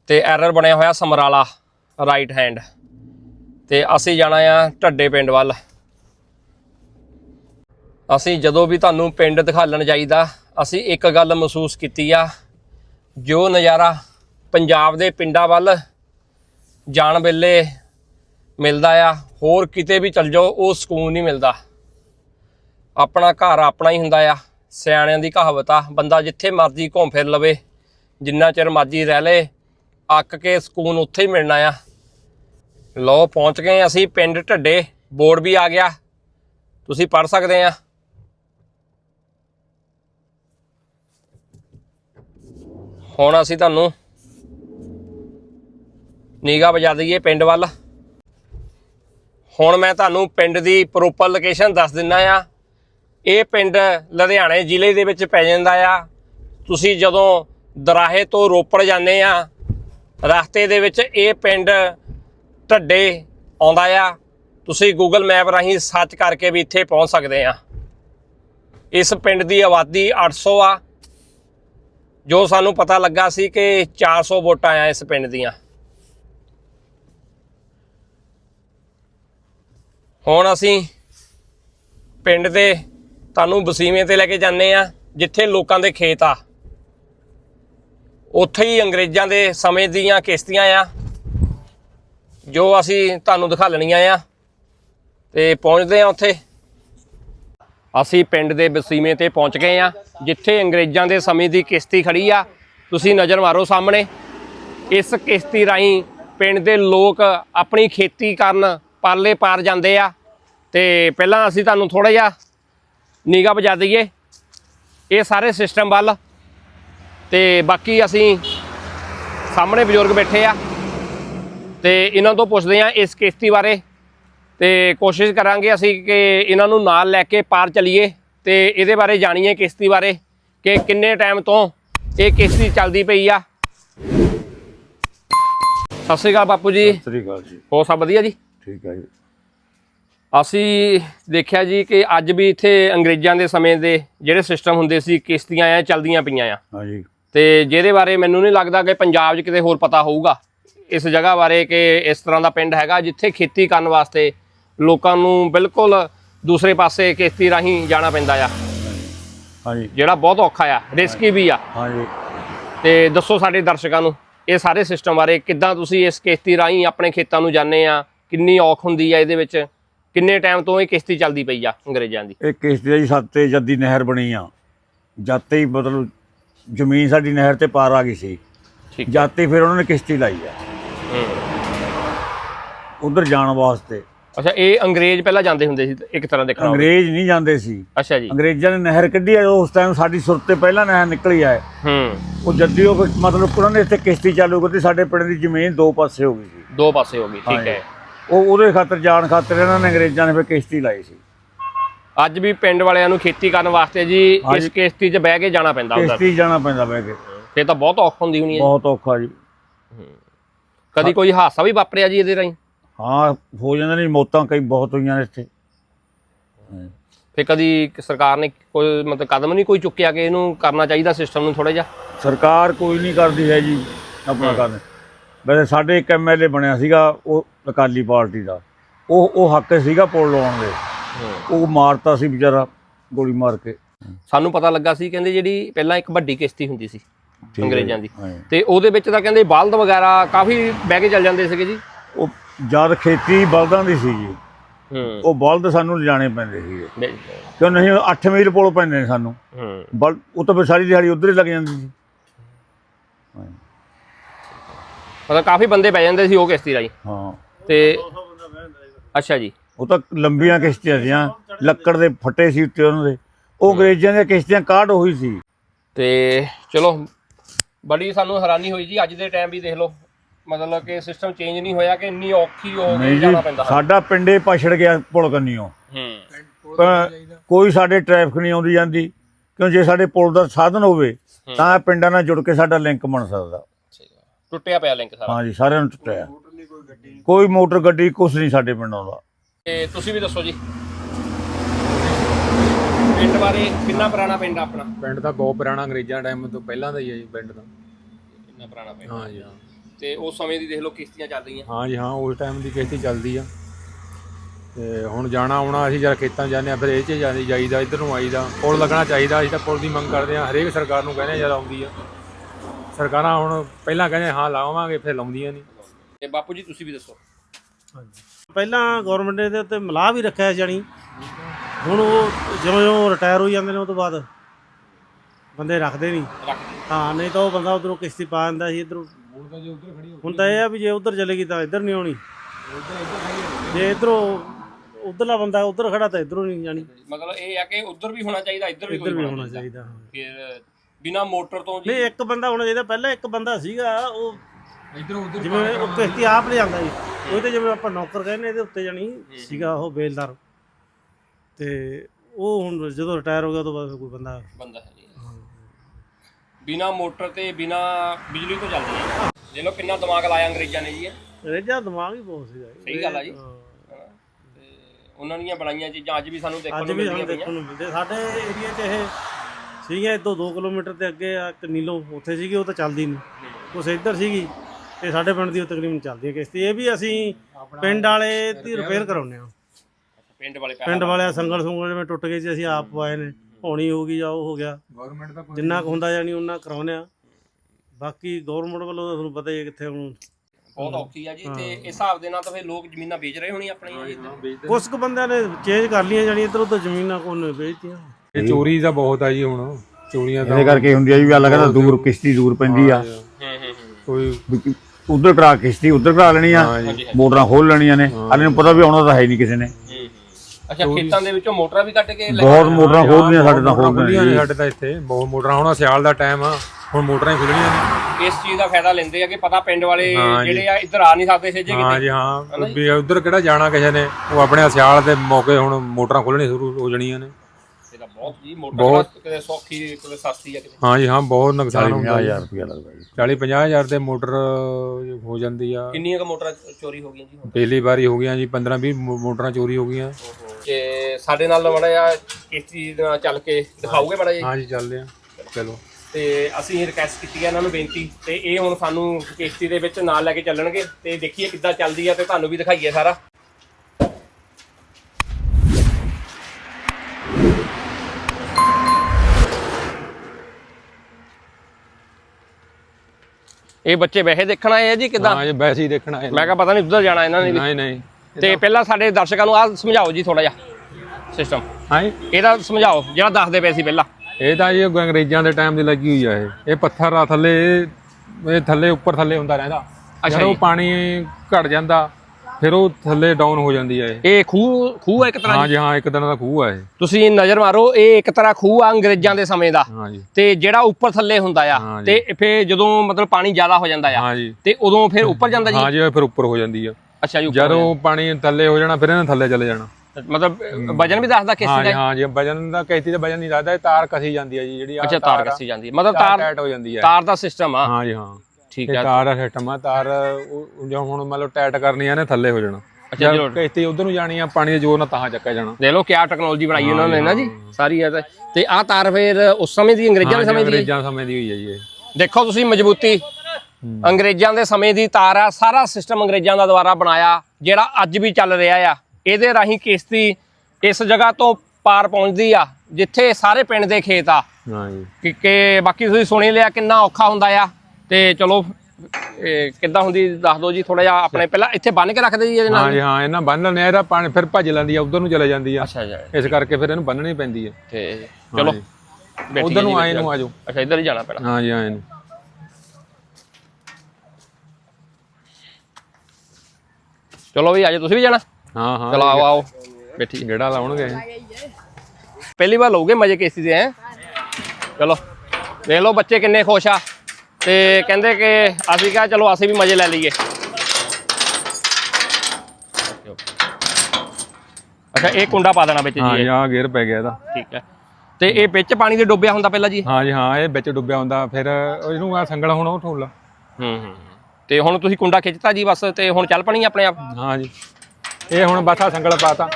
ਤੇ ਐਰਰ ਬਣਿਆ ਹੋਇਆ ਸਮਰਾਲਾ ਰਾਈਟ ਹੈਂਡ ਤੇ ਅਸੀਂ ਜਾਣਾ ਆ ਢੱਡੇ ਪਿੰਡ ਵੱਲ। ਅਸੀਂ ਜਦੋਂ ਵੀ ਤੁਹਾਨੂੰ ਪਿੰਡ ਦਿਖਾਲਣ ਜਾਈਦਾ, ਅਸੀਂ ਇੱਕ ਗੱਲ ਮਹਿਸੂਸ ਕੀਤੀ ਆ, ਜੋ ਨਜ਼ਾਰਾ ਪੰਜਾਬ ਦੇ ਪਿੰਡਾਂ ਵੱਲ ਜਾਣ ਵੇਲੇ ਮਿਲਦਾ ਆ, ਹੋਰ ਕਿਤੇ ਵੀ ਚਲ ਜਾਓ, ਉਹ ਸਕੂਨ ਨਹੀਂ ਮਿਲਦਾ। ਆਪਣਾ ਘਰ ਆਪਣਾ ਹੀ ਹੁੰਦਾ ਆ। ਸਿਆਣਿਆਂ ਦੀ ਕਹਾਵਤ ਆ, ਬੰਦਾ ਜਿੱਥੇ ਮਰਜ਼ੀ ਘੁੰਮ ਫਿਰ ਲਵੇ, ਜਿੰਨਾ ਚਿਰ ਮਰਜ਼ੀ ਰਹਿ ਲੇ, ਅੱਕ ਕੇ ਸਕੂਨ ਉੱਥੇ ਹੀ ਮਿਲਣਾ ਆ। ਲੋ ਪਹੁੰਚ ਗਏ ਅਸੀਂ ਪਿੰਡ ਢੱਡੇ, ਬੋਰਡ ਵੀ ਆ ਗਿਆ। ਤੁਸੀਂ ਪੜ ਸਕਦੇ ਆ। ਹੁਣ ਅਸੀਂ ਤੁਹਾਨੂੰ ਨੀਗਾ ਵਜਾ ਦਈਏ ਪਿੰਡ ਵੱਲ। ਹੁਣ ਮੈਂ ਤੁਹਾਨੂੰ ਪਿੰਡ ਦੀ ਪ੍ਰੋਪਰ ਲੋਕੇਸ਼ਨ ਦੱਸ ਦਿੰਨਾ ਆ। ਇਹ ਪਿੰਡ ਲੁਧਿਆਣੇ ਜ਼ਿਲ੍ਹੇ ਦੇ ਵਿੱਚ ਪੈ ਜਾਂਦਾ ਆ। ਤੁਸੀਂ ਜਦੋਂ ਦਰਾਹੇ ਤੋਂ ਰੋਪੜ ਜਾਂਦੇ ਆ, ਰਸਤੇ ਦੇ ਵਿੱਚ ਇਹ ਪਿੰਡ ਢੱਡੇ ਆਉਂਦਾ ਆ। ਤੁਸੀਂ ਗੂਗਲ ਮੈਪ ਰਾਹੀਂ ਸਰਚ ਕਰਕੇ ਵੀ ਇੱਥੇ ਪਹੁੰਚ ਸਕਦੇ ਆ। ਇਸ ਪਿੰਡ ਦੀ ਆਬਾਦੀ 800 ਆ। ਜੋ ਸਾਨੂੰ ਪਤਾ ਲੱਗਾ ਸੀ ਕਿ 400 ਵੋਟਾਂ ਆ ਇਸ ਪਿੰਡ ਦੀਆਂ। ਹੁਣ ਅਸੀਂ ਪਿੰਡ ਦੇ ਤੁਹਾਨੂੰ ਵਸੀਵੇਂ ਤੇ ਲੈ ਕੇ ਜਾਂਦੇ ਆ, ਜਿੱਥੇ ਲੋਕਾਂ ਦੇ ਖੇਤ ਆ। ਉੱਥੇ ਹੀ ਅੰਗਰੇਜ਼ਾਂ ਦੇ ਸਮੇਂ ਦੀਆਂ ਕਿਸ਼ਤੀਆਂ ਆ, ਜੋ ਅਸੀਂ ਤੁਹਾਨੂੰ ਦਿਖਾਲਣੀਆਂ ਆ ਤੇ ਪਹੁੰਚਦੇ ਆ ਉੱਥੇ। ਅਸੀਂ ਪਿੰਡ ਦੇ ਵਸੀਵੇਂ ਤੇ ਪਹੁੰਚ ਗਏ ਆ, ਜਿੱਥੇ ਅੰਗਰੇਜ਼ਾਂ ਦੇ ਸਮੇਂ ਦੀ ਕਿਸ਼ਤੀ ਖੜੀ ਆ। ਤੁਸੀਂ ਨਜ਼ਰ ਮਾਰੋ ਸਾਹਮਣੇ, ਇਸ ਕਿਸ਼ਤੀ ਰਾਹੀਂ ਪਿੰਡ ਦੇ ਲੋਕ ਆਪਣੀ ਖੇਤੀ ਕਰਨ ਪਾਲੇ ਪਾਰ ਜਾਂਦੇ ਆ। ਤੇ ਪਹਿਲਾਂ ਅਸੀਂ ਤੁਹਾਨੂੰ ਥੋੜਾ ਜਿਹਾ ਨਿਗਾ ਬਜਾ ਦਈਏ। ਇਹ ਸਾਰੇ ਸਿਸਟਮ ਵੱਲ। ਤੇ ਬਾਕੀ ਅਸੀਂ ਸਾਹਮਣੇ ਬਜ਼ੁਰਗ ਬੈਠੇ ਆ। ਤੇ ਇਹਨਾਂ ਤੋਂ ਪੁੱਛਦੇ ਆ ਇਸ ਕਿਸ਼ਤੀ ਬਾਰੇ। ਤੇ ਕੋਸ਼ਿਸ਼ ਕਰਾਂਗੇ ਅਸੀਂ ਕਿ ਇਹਨਾਂ ਨੂੰ ਨਾਲ ਲੈ ਕੇ ਪਾਰ ਚਲੀਏ ਤੇ ਇਹਦੇ ਬਾਰੇ ਜਾਣੀਏ ਕਿਸ਼ਤੀ ਬਾਰੇ ਕਿ ਕਿੰਨੇ ਟਾਈਮ ਤੋਂ ਇਹ ਕਿਸ਼ਤੀ ਚੱਲਦੀ ਪਈ ਆ। ਸਤਿ ਸ਼੍ਰੀ ਅਕਾਲ ਬਾਪੂ ਜੀ। ਸਤਿ ਸ੍ਰੀ ਅਕਾਲ ਜੀ। ਹੋ ਸਭ ਵਧੀਆ ਜੀ? ਠੀਕ ਹੈ ਜੀ। ਅਸੀਂ ਦੇਖਿਆ ਜੀ ਕਿ ਅੱਜ ਵੀ ਇੱਥੇ ਅੰਗਰੇਜ਼ਾਂ ਦੇ ਸਮੇਂ ਦੇ ਜਿਹੜੇ ਸਿਸਟਮ ਹੁੰਦੇ ਸੀ ਕਿਸ਼ਤੀਆਂ ਆ ਚੱਲਦੀਆਂ ਪਈਆਂ ਆ। ਹਾਂਜੀ। ਤੇ ਜਿਹਦੇ ਬਾਰੇ ਮੈਨੂੰ ਨਹੀਂ ਲੱਗਦਾ ਕਿ ਪੰਜਾਬ 'ਚ ਕਿਤੇ ਹੋਰ ਪਤਾ ਹੋਊਗਾ। ਇਸ ਜਗ੍ਹਾ ਬਾਰੇ ਕਿ ਇਸ ਤਰ੍ਹਾਂ ਦਾ ਪਿੰਡ ਹੈਗਾ ਜਿੱਥੇ ਖੇਤੀ ਕਰਨ ਵਾਸਤੇ ਲੋਕਾਂ ਨੂੰ ਬਿਲਕੁਲ ਦੂਸਰੇ ਪਾਸੇ ਕਿਸ਼ਤੀ ਰਾਹੀਂ ਜਾਣਾ ਪੈਂਦਾ ਆ। ਹਾਂਜੀ। ਜਿਹੜਾ ਬਹੁਤ ਔਖਾ ਆ ਰਿਸਕੀ ਵੀ ਆ। ਹਾਂਜੀ। ਤੇ ਦੱਸੋ ਸਾਡੇ ਦਰਸ਼ਕਾਂ ਨੂੰ ਇਹ ਸਾਰੇ ਸਿਸਟਮ ਬਾਰੇ ਕਿੱਦਾਂ ਤੁਸੀਂ ਇਸ ਕਿਸ਼ਤੀ ਰਾਹੀਂ ਆਪਣੇ ਖੇਤਾਂ ਨੂੰ ਜਾਂਦੇ ਆ ਕਿੰਨੀ ਔਖ ਹੁੰਦੀ ਆ ਇਹਦੇ ਵਿੱਚ? ਕਿੰਨੇ ਟਾਈਮ ਤੋਂ ਇਹ ਕਿਸ਼ਤੀ ਚੱਲਦੀ ਪਈ ਆ ਅੰਗਰੇਜ਼ਾਂ ਦੀ? ਇਹ ਕਿਸ਼ਤੀ ਦਾ ਜੀ ਸੱਤੇ ਜੱਦੀ ਨਹਿਰ ਬਣੀ ਆ। ਜਾਤੇ ਹੀ ਮਤਲਬ ਜ਼ਮੀਨ ਸਾਡੀ ਨਹਿਰ ਤੇ ਪਾਰ ਆ ਗਈ ਸੀ। ਠੀਕ ਜਾਤੇ ਫਿਰ ਉਹਨਾਂ ਨੇ ਕਿਸ਼ਤੀ ਲਾਈ ਆ। ਉਧਰ ਜਾਣ ਵਾਸਤੇ। ਅੱਛਾ ਇਹ ਅੰਗਰੇਜ਼ ਪਹਿਲਾਂ ਜਾਂਦੇ ਹੁੰਦੇ ਸੀ ਇੱਕ ਤਰ੍ਹਾਂ ਦੇਖਣਾ। ਅੰਗਰੇਜ਼ ਨਹੀਂ ਜਾਂਦੇ ਸੀ। ਅੱਛਾ ਜੀ। ਅੰਗਰੇਜ਼ਾਂ ਨੇ ਨਹਿਰ ਕੱਢੀ ਆ ਉਸ ਟਾਈਮ ਸਾਡੀ ਸੁਰਤ ਤੇ ਪਹਿਲਾਂ ਨਹਿਰ ਨਿਕਲੀ ਆ। ਹੂੰ। ਉਹ ਜੱਦੀ ਉਹ ਮਤਲਬ ਉਹਨਾਂ ਨੇ ਇੱਥੇ ਕਿਸ਼ਤੀ ਚਾਲੂ ਕੀਤੀ ਸਾਡੇ ਪਿੰਡ ਦੀ ਜ਼ਮੀਨ ਦੋ ਪਾਸੇ ਹੋ ਗਈ ਸੀ। ਦੋ ਪਾਸੇ ਹੋ ਗਈ ਠੀਕ। ਹੈ। ਉਹ ਉਹਦੇ ਖਾਤਰ ਜਾਣ ਖਾਤਰ ਇਹਨਾਂ ਨੇ ਅੰਗਰੇਜ਼ਾਂ ਨੇ ਫਿਰ ਕਿਸ਼ਤੀ ਲਾਈ ਸੀ। ਅੱਜ ਵੀ ਪਿੰਡ ਵਾਲਿਆਂ ਨੂੰ ਖੇਤੀ ਕਰਨ ਵਾਸਤੇ ਜੀ ਇਸ। ਕਿਸ਼ਤੀ 'ਚ ਬਹਿ ਕੇ ਜਾਣਾ ਪੈਂਦਾ ਹੁੰਦਾ। ਕਿਸ਼ਤੀ ਜਾਣਾ ਪੈਂਦਾ ਬਹਿ ਕੇ। ਫੇ ਤਾਂ ਬਹੁਤ ਔਖ ਹੁੰਦੀ ਹੋਣੀ ਹੈ ਬਹੁਤ ਔਖਾ ਜੀ। ਕਦੀ ਕੋਈ ਹਾਦਸਾ ਵੀ ਵਾਪਰਿਆ ਜੀ ਇਹਦੇ ਰਾਹੀਂ? ਹਾਂ ਹੋ ਜਾਂਦੇ ਨੇ ਮੌਤਾਂ ਕਈ ਬਹੁਤ ਹੋਈਆਂ ਨੇ ਇੱਥੇ। ਫੇ ਕਦੀ ਸਰਕਾਰ ਨੇ ਕੋਈ ਮਤਲਬ ਕਦਮ ਨਹੀਂ ਕੋਈ ਚੁੱਕਿਆ ਕਿ ਇਹਨੂੰ ਕਰਨਾ ਚਾਹੀਦਾ ਸਿਸਟਮ ਨੂੰ ਥੋੜਾ ਜਿਹਾ? ਸਰਕਾਰ ਕੋਈ ਨਹੀਂ ਕਰਦੀ ਹੈ ਜੀ ਆਪਣਾ ਕਰਨ ਵੈਸੇ ਸਾਡੇ ਇੱਕ ਐਮਐਲਏ ਬਣਿਆ ਸੀਗਾ ਉਹ ਅਕਾਲੀ ਪਾਰਟੀ ਦਾ। ਉਹ ਉਹ ਹੱਕ ਸੀਗਾ ਪੁਲ ਲਾਉਣ ਦੇ। ਉਹ ਮਾਰਤਾ ਸੀ ਵਿਚਾਰਾ ਗੋਲੀ ਮਾਰ ਕੇ। ਸਾਨੂੰ ਪਤਾ ਲੱਗਾ ਸੀ ਕਹਿੰਦੇ ਜਿਹੜੀ ਪਹਿਲਾਂ ਇੱਕ ਵੱਡੀ ਕਿਸ਼ਤੀ ਹੁੰਦੀ ਸੀ ਅੰਗਰੇਜ਼ਾਂ ਦੀ। ਤੇ ਉਹਦੇ ਵਿੱਚ ਤਾਂ ਕਹਿੰਦੇ ਬਲਦ ਵਗੈਰਾ ਕਾਫੀ ਬਹਿ ਕੇ ਚੱਲ ਜਾਂਦੇ ਸੀਗੇ ਜੀ। ਉਹ ਜਦ ਖੇਤੀ ਬਲਦਾਂ ਦੀ ਸੀ ਜੀ। ਹੂੰ। ਉਹ ਬਲਦ ਸਾਨੂੰ ਲਿਜਾਣੇ ਪੈਂਦੇ ਸੀਗੇ। ਕਿਉਂ ਨਹੀਂ 8 ਮੀਲ ਪੁਲ ਪੈਂਦੇ ਨੇ ਸਾਨੂੰ। ਹੂੰ। ਬਲ ਉਹ ਤਾਂ ਫਿਰ ਸਾਰੀ ਦਿਹਾੜੀ ਉਧਰ ਹੀ ਲੱਗ ਜਾਂਦੀ ਸੀ। ਮਤਲਬ ਕਾਫੀ ਬੰਦੇ ਬਹਿ ਜਾਂਦੇ ਸੀ ਉਹ ਕਿਸ਼ਤੀ ਰਾਹੀਂ। ਹਾਂ। ਤੇ ਅੱਛਾ ਜੀ। ਉਹ ਤਾਂ ਲੰਬੀਆਂ ਕਿਸ਼ਤੀਆਂ ਸੀਆਂ ਲੱਕੜ ਦੇ ਫੱਟੇ ਸੀ ਉੱਤੇ ਉਹਨਾਂ ਦੇ। ਉਹ ਅੰਗਰੇਜ਼ਾਂ ਦੀਆਂ ਕਿਸ਼ਤੀਆਂ ਕਾਢ ਹੋਈ ਸੀ। ਤੇ ਚਲੋ ਬੜੀ ਸਾਨੂੰ ਹੈਰਾਨੀ ਹੋਈ ਜੀ ਅੱਜ ਦੇ ਟਾਈਮ ਵੀ ਦੇਖ ਲਓ। ਮਤਲਬ ਕਿ ਸਿਸਟਮ ਚੇਂਜ ਨਹੀਂ ਹੋਇਆ ਕਿ ਇੰਨੀ ਔਖੀ ਹੋ ਜੀ ਜਾਣਾ ਪੈਂਦਾ। ਸਾਡਾ ਪਿੰਡੇ ਪਛੜ ਗਿਆ ਪੁਲ ਕੰਨੀਓ ਹੂੰ ਕੋਈ ਸਾਡੇ ਟ੍ਰੈਫਿਕ ਨਹੀਂ ਆਉਂਦੀ ਜਾਂਦੀ ਕਿਉਂ ਜੇ ਸਾਡੇ ਪੁਲ ਦਾ ਸਾਧਨ ਹੋਵੇ ਤਾਂ ਪਿੰਡਾਂ ਨਾਲ ਜੁੜ ਕੇ ਸਾਡਾ ਲਿੰਕ ਬਣ ਸਕਦਾ। ਟੁੱਟਿਆ ਪਿਆ ਲਿੰਕ ਸਾਰਾ। ਹਾਂਜੀ ਸਾਰਿਆਂ ਨੂੰ ਟੁੱਟਿਆ। ਕੋਈ ਮੋਟਰ ਗੱਡੀ ਕੁਛ ਨਹੀਂ ਸਾਡੇ ਪਿੰਡੋਂ ਦਾ। ਤੇ ਤੁਸੀਂ ਵੀ ਦੱਸੋ ਜੀ। ਪਿੰਡ ਬਾਰੇ ਕਿੰਨਾ ਪੁਰਾਣਾ ਪਿੰਡ ਆ ਆਪਣਾ? ਪਿੰਡ ਤਾਂ ਬਹੁਤ ਪੁਰਾਣਾ ਅੰਗਰੇਜ਼ਾਂ ਟਾਈਮ ਤੋਂ ਪਹਿਲਾਂ ਦਾ ਹੀ ਹੈ ਜੀ ਪਿੰਡ ਦਾ ਕਿੰਨਾ ਪੁਰਾਣਾ ਪਿੰਡ ਹਾਂ ਜੀ ਹਾਂ। ਤੇ ਉਸ ਸਮੇਂ ਦੀ ਦੇਖ ਲਓ ਕਿਸ਼ਤੀਆਂ ਚੱਲ ਰਹੀਆਂ। ਹਾਂ ਜੀ ਹਾਂ ਉਸ ਟਾਈਮ ਦੀ ਕਿਸ਼ਤੀ ਚੱਲਦੀ ਆ। ਤੇ ਹੁਣ ਜਾਣਾ ਆਉਣਾ ਅਸੀਂ ਜਦ ਖੇਤਾਂ ਜਾਂਦੇ ਆ ਫਿਰ ਇਹ 'ਚ ਜਾਂਦੀ ਜਾਈਦਾ ਇੱਧਰ ਨੂੰ ਆਈਦਾ। ਪੁਲ ਲੱਗਣਾ ਚਾਹੀਦਾ ਅਸੀਂ ਤਾਂ ਪੁਲ ਦੀ ਮੰਗ ਕਰਦੇ ਆ ਹਰੇਕ ਸਰਕਾਰ ਨੂੰ ਕਹਿੰਦੇ ਆ ਜਦ ਆਉਂਦੀ ਆ। ਸਰਕਾਰਾਂ ਹੁਣ ਪਹਿਲਾਂ ਕਹਿੰਦੇ ਹਾਂ ਲਾਵਾਂਗੇ ਫਿਰ ਲਾਉਂਦੀਆਂ ਨਹੀਂ। ਤੇ ਬਾਪੂ ਜੀ ਤੁਸੀਂ ਵੀ ਦੱਸੋ। ਪਹਿਲਾਂ ਗਵਰਨਮੈਂਟ ਨੇ ਇਹਦੇ ਉੱਤੇ ਮਲਾਹ ਵੀ ਰੱਖਿਆ ਜਾਣੀ। ਹੁਣ ਉਹ ਜਿਉਂ ਜਿਉਂ ਰਿਟਾਇਰ ਹੋ ਜਾਂਦੇ ਨੇ ਉਹ ਤੋਂ ਬਾਅਦ ਬੰਦੇ ਰੱਖਦੇ ਨਹੀਂ। ਹਾਂ ਨਹੀਂ ਤਾਂ ਉਹ ਬੰਦਾ ਉਧਰੋਂ ਕਿਸ਼ਤੀ ਪਾ ਦਿੰਦਾ ਸੀ ਇਧਰੋਂ। ਹੁਣ ਤਾਂ ਇਹ ਆ ਵੀ ਜੇ ਉਧਰ ਚਲੇਗੀ ਤਾਂ ਇੱਧਰ ਨਹੀਂ ਆਉਣੀ। ਜੇ ਇਧਰੋਂ ਉਧਰਲਾ ਬੰਦਾ ਉਧਰ ਖੜਾ ਤਾਂ ਇਧਰੋਂ ਨਹੀਂ ਜਾਣੀ। ਮਤਲਬ ਇਹ ਆ ਕਿ ਉਧਰ ਵੀ ਹੋਣਾ ਚਾਹੀਦਾ ਇੱਧਰ ਵੀ ਹੋਣਾ ਚਾਹੀਦਾ। ਫਿਰ ਬਿਨਾ ਮੋਟਰ ਤੋਂ ਜੀ। ਨਹੀਂ ਇੱਕ ਬੰਦਾ ਹੋਣਾ ਚਾਹੀਦਾ। ਪਹਿਲਾਂ ਇੱਕ ਬੰਦਾ ਸੀਗਾ ਉਹ ਇੱਧਰ ਉੱਧਰ ਜਿਵੇਂ ਉਹ ਕਿਸ਼ਤੀ ਆਪ ਲੈ ਜਾਂਦਾ ਸੀ ਉਹ ਤੇ ਜਿਵੇਂ ਆਪਾਂ ਨੌਕਰ ਕਹਿੰਦੇ ਇਹਦੇ ਉੱਤੇ ਜਾਣੀ ਸੀਗਾ ਉਹ ਬੇਲਦਾਰ। ਤੇ ਉਹ ਹੁਣ ਜਦੋਂ ਰਿਟਾਇਰ ਹੋ ਗਿਆ ਤੋਂ ਬਾਅਦ ਕੋਈ ਬੰਦਾ ਬੰਦਾ ਹੈ ਜੀ ਬਿਨਾ ਮੋਟਰ ਤੇ ਬਿਨਾ ਬਿਜਲੀ ਤੋਂ ਚੱਲਦੀ ਹੈ। ਦੇਖ ਲਓ ਕਿੰਨਾ ਦਿਮਾਗ ਲਾਇਆ ਅੰਗਰੇਜ਼ਾਂ ਨੇ ਜੀ ਇਹ। ਰੇਜਾ ਦਿਮਾਗ ਹੀ ਬਹੁਤ ਸੀਗਾ ਜੀ। ਸਹੀ ਗੱਲ ਆ ਜੀ। ਹਾਂ। ਉਹਨਾਂ ਦੀਆਂ ਬਣਾਈਆਂ ਚੀਜ਼ਾਂ ਅੱਜ ਵੀ ਸਾਨੂੰ ਦੇਖਣ ਅੱਜ ਨੂੰ ਵੀ ਮਿਲਦੀਆਂ ਸਾਨੂੰ ਦੇਖਣ ਨੂੰ ਮਿਲਦੇ ਸਾਡੇ ਏਰੀਆ 'ਚ ਇਹ ਸੀਗੇ ਇਦੋਂ 2 ਕਿਲੋਮੀਟਰ ਤੇ ਅੱਗੇ ਆ ਇੱਕ ਨੀਲੋਂ ਉੱਥੇ ਸੀਗੀ ਉਹ ਤਾਂ ਚੱਲਦੀ ਨਹੀਂ ਉਸ ਇੱਧਰ ਸੀਗੀ ਤੇ ਸਾਡੇ ਪਿੰਡ ਦੀ ਉਹ ਤਕਰੀਬਨ ਚੱਲਦੀ ਹੈ ਕਿਸ਼ਤੀ। ਇਹ ਵੀ ਅਸੀਂ ਪਿੰਡ ਵਾਲੇ ਦੀ ਰਿਪੇਅਰ ਕਰਾਉਂਦੇ ਆ ਪਿੰਡ ਵਾਲੇ ਪਿੰਡ ਵਾਲਿਆਂ ਸੰਗਲ ਸੁੰਗਲ ਜਿਵੇਂ ਟੁੱਟ ਗਏ ਸੀ ਅਸੀਂ ਆਪ ਪਵਾਏ ਨੇ। ਹੋਣੀ ਹੋ ਗਈ ਜਾਂ ਉਹ ਹੋ ਗਿਆ। ਗਵਰਨਮੈਂਟ ਦਾ ਜਿੰਨਾ ਕੁ ਹੁੰਦਾ ਜਾਨੀ ਉਹਨਾਂ ਕਰਾਉਂਦੇ ਆ ਬਾਕੀ ਗਵਰਨਮੈਂਟ ਵੱਲੋਂ ਤਾਂ ਤੁਹਾਨੂੰ ਪਤਾ ਹੀ ਹੈ ਕਿੱਥੇ ਹੁਣ। ਬਹੁਤ ਔਖੀ ਆ ਜੀ ਤੇ ਇਸ ਹਿਸਾਬ ਦੇ ਨਾਲ ਤਾਂ ਫਿਰ ਲੋਕ ਜ਼ਮੀਨਾਂ ਵੇਚ ਰਹੇ ਹੋਣੀ ਆਪਣੀਆਂ। ਜੀ ਕੁਝ ਕੁ ਬੰਦਿਆਂ ਨੇ ਚੇਂਜ ਕਰ ਲਈਆਂ ਜਾਨੀ ਇੱਧਰ ਉੱਧਰ ਜ਼ਮੀਨਾਂ ਕੋਲ ਵੇਚਤੀਆਂ। ਇਹ ਚੋਰੀ ਦਾ ਬਹੁਤ ਆ ਜੀ ਹੁਣ ਚੋਰੀਆਂ ਦਾ ਇਹਦੇ ਕਰਕੇ ਹੁੰਦੀ ਆ ਜੀ ਵੀ ਅੱਲਾ ਕਹਿੰਦਾ ਦੂਰ ਕਿਸ਼ਤੀ ਦੂਰ ਪੈਂਦੀ ਆ। ਹੂੰ ਹੂੰ ਹੂੰ ਕੋਈ ਉਧਰ ਕਰਾ ਕਿਸ਼ਤੀ ਉਧਰ ਕਰਾ ਲੈਣੀ ਆ ਮੋਟਰਾਂ ਖੋਲ ਲੈਣੀਆਂ ਨੇ ਹਾਲੇ ਨੂੰ ਪਤਾ ਵੀ ਆਉਣਾ ਤਾਂ ਹੈ ਨਹੀਂ ਕਿਸੇ ਨੇ। ਅੱਛਾ ਖੇਤਾਂ ਦੇ ਵਿੱਚੋਂ ਮੋਟਰਾਂ ਵੀ ਕੱਢ ਕੇ ਲੈ ਬਹੁਤ ਮੋਟਰਾਂ ਖੋਲਦੀਆਂ ਸਾਡੇ ਤਾਂ ਮੋਟਰਾਂ ਖੋਲਦੀਆਂ ਖੁੱਲੀਆਂ ਨੇ ਸਾਡੇ ਤਾਂ ਇੱਥੇ ਬਹੁਤ ਮੋਟਰਾਂ ਹੁਣ ਸਿਆਲ ਦਾ ਟਾਈਮ ਆ ਹੁਣ ਮੋਟਰਾਂ ਹੀ ਖੁੱਲਣੀਆਂ ਨੇ। ਇਸ ਚੀਜ਼ ਦਾ ਫਾਇਦਾ ਲੈਂਦੇ ਆ ਕਿ ਪਤਾ ਪਿੰਡ ਵਾਲੇ ਹਾਂ। ਜਿਹੜੇ ਆ ਇੱਧਰ ਆ ਨਹੀਂ ਸਕਦੇ ਸੇਜੇ ਹਾਂ ਕਿਤੇ। ਜੀ ਹਾਂ। ਵੀ ਉਧਰ ਕਿਹੜਾ ਜਾਣਾ ਕਿਸੇ ਨੇ ਉਹ ਆਪਣੇ ਸਿਆਲ ਦੇ ਮੌਕੇ ਹੁਣ ਮੋਟਰਾਂ ਖੁੱਲਣੀਆਂ ਸ਼ੁਰੂ ਹੋ ਜਾਣੀਆਂ ਨੇ। ਬਹੁਤ ਜੀ ਮੋਟਰ ਕਿਤੇ ਸੌਖੀ ਕਿਤੇ ਸਸਤੀ ਆ ਕਿਤੇ। ਹਾਂ ਜੀ ਹਾਂ ਬਹੁਤ ਨੁਕਸਾਨ ਹੁੰਦਾ 50000 ਰੁਪਇਆ ਲੱਗਦਾ ਜੀ। 40 50 ਹਜ਼ਾਰ ਦੇ ਮੋਟਰ ਹੋ ਜਾਂਦੀ ਆ। ਕਿੰਨੀਆਂ ਕੁ ਮੋਟਰਾਂ ਚੋਰੀ ਹੋ ਗਈਆਂ ਜੀ ਹੁਣ? ਪਹਿਲੀ ਵਾਰੀ ਹੋ ਗਈਆਂ ਜੀ 15 20 ਮੋਟਰਾਂ ਚੋਰੀ ਹੋ ਗਈਆਂ। ਤੇ ਸਾਡੇ ਨਾਲ ਮਾੜਾ ਜਿਹਾ ਕਿਸ਼ਤੀ ਨਾਲ ਚੱਲ ਕੇ ਦਿਖਾਓਗੇ ਮਾੜਾ ਜਿਹਾ? ਹਾਂ ਜੀ ਚੱਲਦੇ ਆ। ਚਲੋ। ਤੇ ਅਸੀਂ ਰਿਕਵੈਸਟ ਕੀਤੀ ਹੈ ਇਹਨਾਂ ਨੂੰ ਬੇਨਤੀ ਤੇ ਇਹ ਹੁਣ ਸਾਨੂੰ ਕਿਸ਼ਤੀ ਦੇ ਵਿੱਚ ਨਾਲ ਲੈ ਕੇ ਚੱਲਣਗੇ ਤੇ ਦੇਖੀਏ ਕਿੱਦਾਂ ਚੱਲਦੀ ਹੈ ਤੇ ਤੁਹਾਨੂੰ ਵੀ ਦਿਖਾਈਏ ਸਾਰਾ। ਇਹ ਬੱਚੇ ਵੈਸੇ ਦੇਖਣ ਆਏ ਆ ਜੀ ਕਿਦਾਂ? ਹਾਂ ਜੀ ਵੈਸੇ ਹੀ ਦੇਖਣਾ ਹੈ ਮੈਂ ਕਿਹਾ ਪਤਾ ਨਹੀਂ ਉੱਧਰ ਜਾਣਾ ਇਹਨਾਂ ਨੇ ਵੀ। ਨਹੀਂ ਨਹੀਂ ਤੇ ਪਹਿਲਾਂ ਸਾਡੇ ਦਰਸ਼ਕਾਂ ਨੂੰ ਆਹ ਸਮਝਾਓ ਜੀ ਥੋੜਾ ਜਿਹਾ ਸਿਸਟਮ ਹਾਂ ਜੀ ਇਹਦਾ ਸਮਝਾਓ ਜਿਹੜਾ ਦੱਸਦੇ ਪਏ ਸੀ ਪਹਿਲਾਂ। ਇਹ ਤਾਂ ਜੀ ਅੰਗਰੇਜ਼ਾਂ ਦੇ ਟਾਈਮ ਦੀ ਲੱਗੀ ਹੋਈ ਆ ਇਹ। ਇਹ ਪੱਥਰ ਆ ਥੱਲੇ ਇਹ- ਥੱਲੇ ਉੱਪਰ ਥੱਲੇ ਹੁੰਦਾ ਰਹਿੰਦਾ। ਅੱਛਾ ਜਦੋਂ। ਪਾਣੀ ਘਟ ਜਾਂਦਾ ਫਿਰ ਉਹ ਥੱਲੇ ਡਾਊਨ ਹੋ ਜਾਂਦੀ ਆ ਇਹ। ਇਹ ਖੂਹ ਖੂਹ ਹੈ ਇੱਕ ਤਰ੍ਹਾਂ ਹਾਂ ਜੀ ਹਾਂ ਇੱਕ ਦਿਨ ਦਾ ਖੂਹ ਆ ਇਹ। ਤੁਸੀਂ ਨਜ਼ਰ ਮਾਰੋ ਇਹ ਇੱਕ ਤਰ੍ਹਾਂ ਖੂਹ ਆ ਅੰਗਰੇਜ਼ਾਂ ਦੇ ਸਮੇਂ ਦਾ। ਹਾਂ ਤੇ ਜਿਹੜਾ ਉੱਪਰ ਥੱਲੇ ਹੁੰਦਾ ਆ ਹਾਂ ਜੀ। ਤੇ ਫਿਰ ਜਦੋਂ ਮਤਲਬ ਪਾਣੀ ਜ਼ਿਆਦਾ ਹੋ ਜਾਂਦਾ ਆ ਹਾਂ ਤੇ ਉਦੋਂ ਫਿਰ ਉੱਪਰ ਜਾਂਦਾ ਜੀ? ਹਾਂ ਜੀ ਇਹ ਫਿਰ ਉੱਪਰ ਹੋ ਜਾਂਦੀ ਆ। ਅੱਛਾ ਜੀ ਉੱਪਰ ਜਦੋਂ ਪਾਣੀ ਥੱਲੇ ਹੋ ਜਾਣਾ ਫਿਰ ਇਹਨਾਂ ਥੱਲੇ ਚਲੇ ਜਾਣਾ। ਮਤਲਬ ਵਜਨ ਵੀ ਦੱਸਦਾ ਕਿਸ ਹਾਂ ਜੀ ਦਾ? ਹਾਂ ਜੀ ਵਜਨ ਦਾ ਕਿਸ਼ਤੀ ਦਾ ਵਜਨ ਨਹੀਂ ਲੱਗਦਾ ਇਹ ਤਾਰ ਕਸੀ ਜਾਂਦੀ ਆ ਜੀ ਜਿਹੜੀ ਅੱਛਾ ਤਾਰ ਆ, ਕੱਸੀ ਜਾਂਦੀ ਹੈ ਮਤਲਬ ਤਾਰ ਤਾਰ ਟਾਈਟ ਹੋ ਜਾਂਦੀ ਆ। ਤਾਰ ਦਾ ਸਿਸਟਮ ਆ। ਹਾਂ ਜੀ ਹਾਂ। ਠੀਕ ਹੈ ਤਾਰ ਦਾ ਸਿਸਟਮ ਆ ਤਾਰ ਉਹ- ਜੋ ਹੁਣ ਮੰਨ ਲਓ ਟਾਈਟ ਕਰਨੀ ਆ ਨੇ ਥੱਲੇ ਹੋ ਜਾਣਾ। ਅੱਛਾ ਜੀ ਕਿਸ਼ਤੀ ਉਧਰ ਨੂੰ ਜਾਣੀ ਆ ਪਾਣੀ ਦੇ ਜ਼ੋਰ ਨਾਲ ਤਾਂ ਚੱਕਿਆ ਜਾਣਾ। ਦੇਖ ਲਓ ਕਿਆ ਟੈਕਨੋਲੋਜੀ ਬਣਾਈ ਉਹਨਾਂ ਨੇ ਨਾ ਜੀ ਸਾਰੀ ਇਹ ਤਾਂ। ਆਹ ਤਾਰ ਫਿਰ ਉਸ ਸਮੇਂ ਦੀ ਅੰਗਰੇਜ਼ਾਂ ਦੇ ਸਮੇਂ ਦੀ? ਅੰਗਰੇਜ਼ਾਂ ਸਮੇਂ ਦੀ ਹੋਈ ਹੈ ਜੀ ਇਹ। ਦੇਖੋ ਤੁਸੀਂ ਮਜ਼ਬੂਤੀ। ਅੰਗਰੇਜ਼ਾਂ ਦੇ ਸਮੇਂ ਦੀ ਤਾਰ ਆ ਸਾਰਾ ਸਿਸਟਮ ਅੰਗਰੇਜ਼ਾਂ ਦਾ ਦੁਆਰਾ ਬਣਾਇਆ ਜਿਹੜਾ ਅੱਜ ਵੀ ਚੱਲ ਰਿਹਾ ਆ। ਇਹਦੇ ਰਾਹੀਂ ਕਿਸ਼ਤੀ ਇਸ ਜਗ੍ਹਾ ਤੋਂ ਪਾਰ ਪਹੁੰਚਦੀ ਆ ਜਿੱਥੇ ਸਾਰੇ ਪਿੰਡ ਦੇ ਖੇਤ ਆ। ਹਾਂ ਜੀ। ਕਿ ਕਿ ਬਾਕੀ ਤੁਸੀਂ ਸੁਣੀ ਲਿਆ ਕਿੰਨਾ ਔਖਾ ਹੁੰਦਾ ਆ। ਤੇ ਚਲੋ ਇਹ ਕਿੱਦਾਂ ਹੁੰਦੀ ਦੱਸ ਦਿਓ ਜੀ ਥੋੜਾ ਜਿਹਾ ਆਪਣੇ ਪਹਿਲਾਂ ਇੱਥੇ ਬੰਨ ਕੇ ਰੱਖਦੇ ਜੀ ਇਹਦੇ ਨਾਲ ਜੀ? ਹਾਂ ਇਹਨਾਂ ਬੰਨ ਲੈਂਦੇ ਆ ਇਹਦਾ ਪਾਣੀ ਫਿਰ ਭੱਜ ਲੈਂਦੀ ਆ ਉਧਰ ਨੂੰ ਚਲੇ ਜਾਂਦੀ ਆ। ਅੱਛਾ ਜੀ। ਇਸ ਕਰਕੇ ਫਿਰ ਇਹਨੂੰ ਬੰਨਣੀ ਪੈਂਦੀ ਆ। ਤੇ ਚਲੋ ਉਧਰ ਨੂੰ ਆਏ ਨੂੰ ਆਜੋ। ਅੱਛਾ ਇੱਧਰ ਹੀ ਜਾਣਾ ਪੈਣਾ ਹਾਂ ਜੀ ਆਏ ਨੂੰ। ਚਲੋ ਵੀ ਆਜੋ ਤੁਸੀਂ ਵੀ ਜਾਣਾ? ਹਾਂ ਹਾਂ। ਚਲੋ ਆਓ ਆਓ। ਬੈਠੀ। ਗੇੜਾ ਲਾਉਣਗੇ ਪਹਿਲੀ ਵਾਰ ਲਓਗੇ ਮਜ਼ੇ ਕਿਸ਼ਤੀ ਦੇ ਹੈ? ਚਲੋ ਦੇਖ ਲਓ ਬੱਚੇ ਕਿੰਨੇ ਖੁਸ਼ ਆ। ਤੇ ਕਹਿੰਦੇ ਕਿ ਅਸੀਂ ਕਿਹਾ ਚਲੋ ਅਸੀਂ ਵੀ ਮਜ਼ੇ ਲੈ ਲਈਏ। ਅੱਛਾ ਇਹ ਕੁੰਡਾ ਪਾ ਦੇਣਾ ਵਿੱਚ ਹਾਂ ਜੀ। ਆ ਗੇਰ ਪੈ ਗਿਆ ਇਹਦਾ। ਠੀਕ ਹੈ। ਤੇ ਇਹ ਵਿੱਚ ਪਾਣੀ ਦੇ ਡੁੱਬਿਆ ਹੁੰਦਾ ਪਹਿਲਾਂ ਜੀ? ਹਾਂ ਜੀ ਹਾਂ ਇਹ ਵਿੱਚ ਡੁੱਬਿਆ ਹੁੰਦਾ। ਫਿਰ ਇਹਨੂੰ ਆ ਸੰਗਲ ਹੁਣ ਉਹ ਠੋਲ। ਹੂੰ ਹੂੰ ਤੇ ਹੁਣ ਤੁਸੀਂ ਕੁੰਡਾ ਖਿੱਚਤਾ ਜੀ ਬਸ ਤੇ ਹੁਣ ਚੱਲ ਪਣੀ ਆਪਣੇ ਆਪ? ਹਾਂ ਜੀ। ਇਹ ਹੁਣ ਬਸ ਆ ਸੰਗਲ ਪਾਤਾ।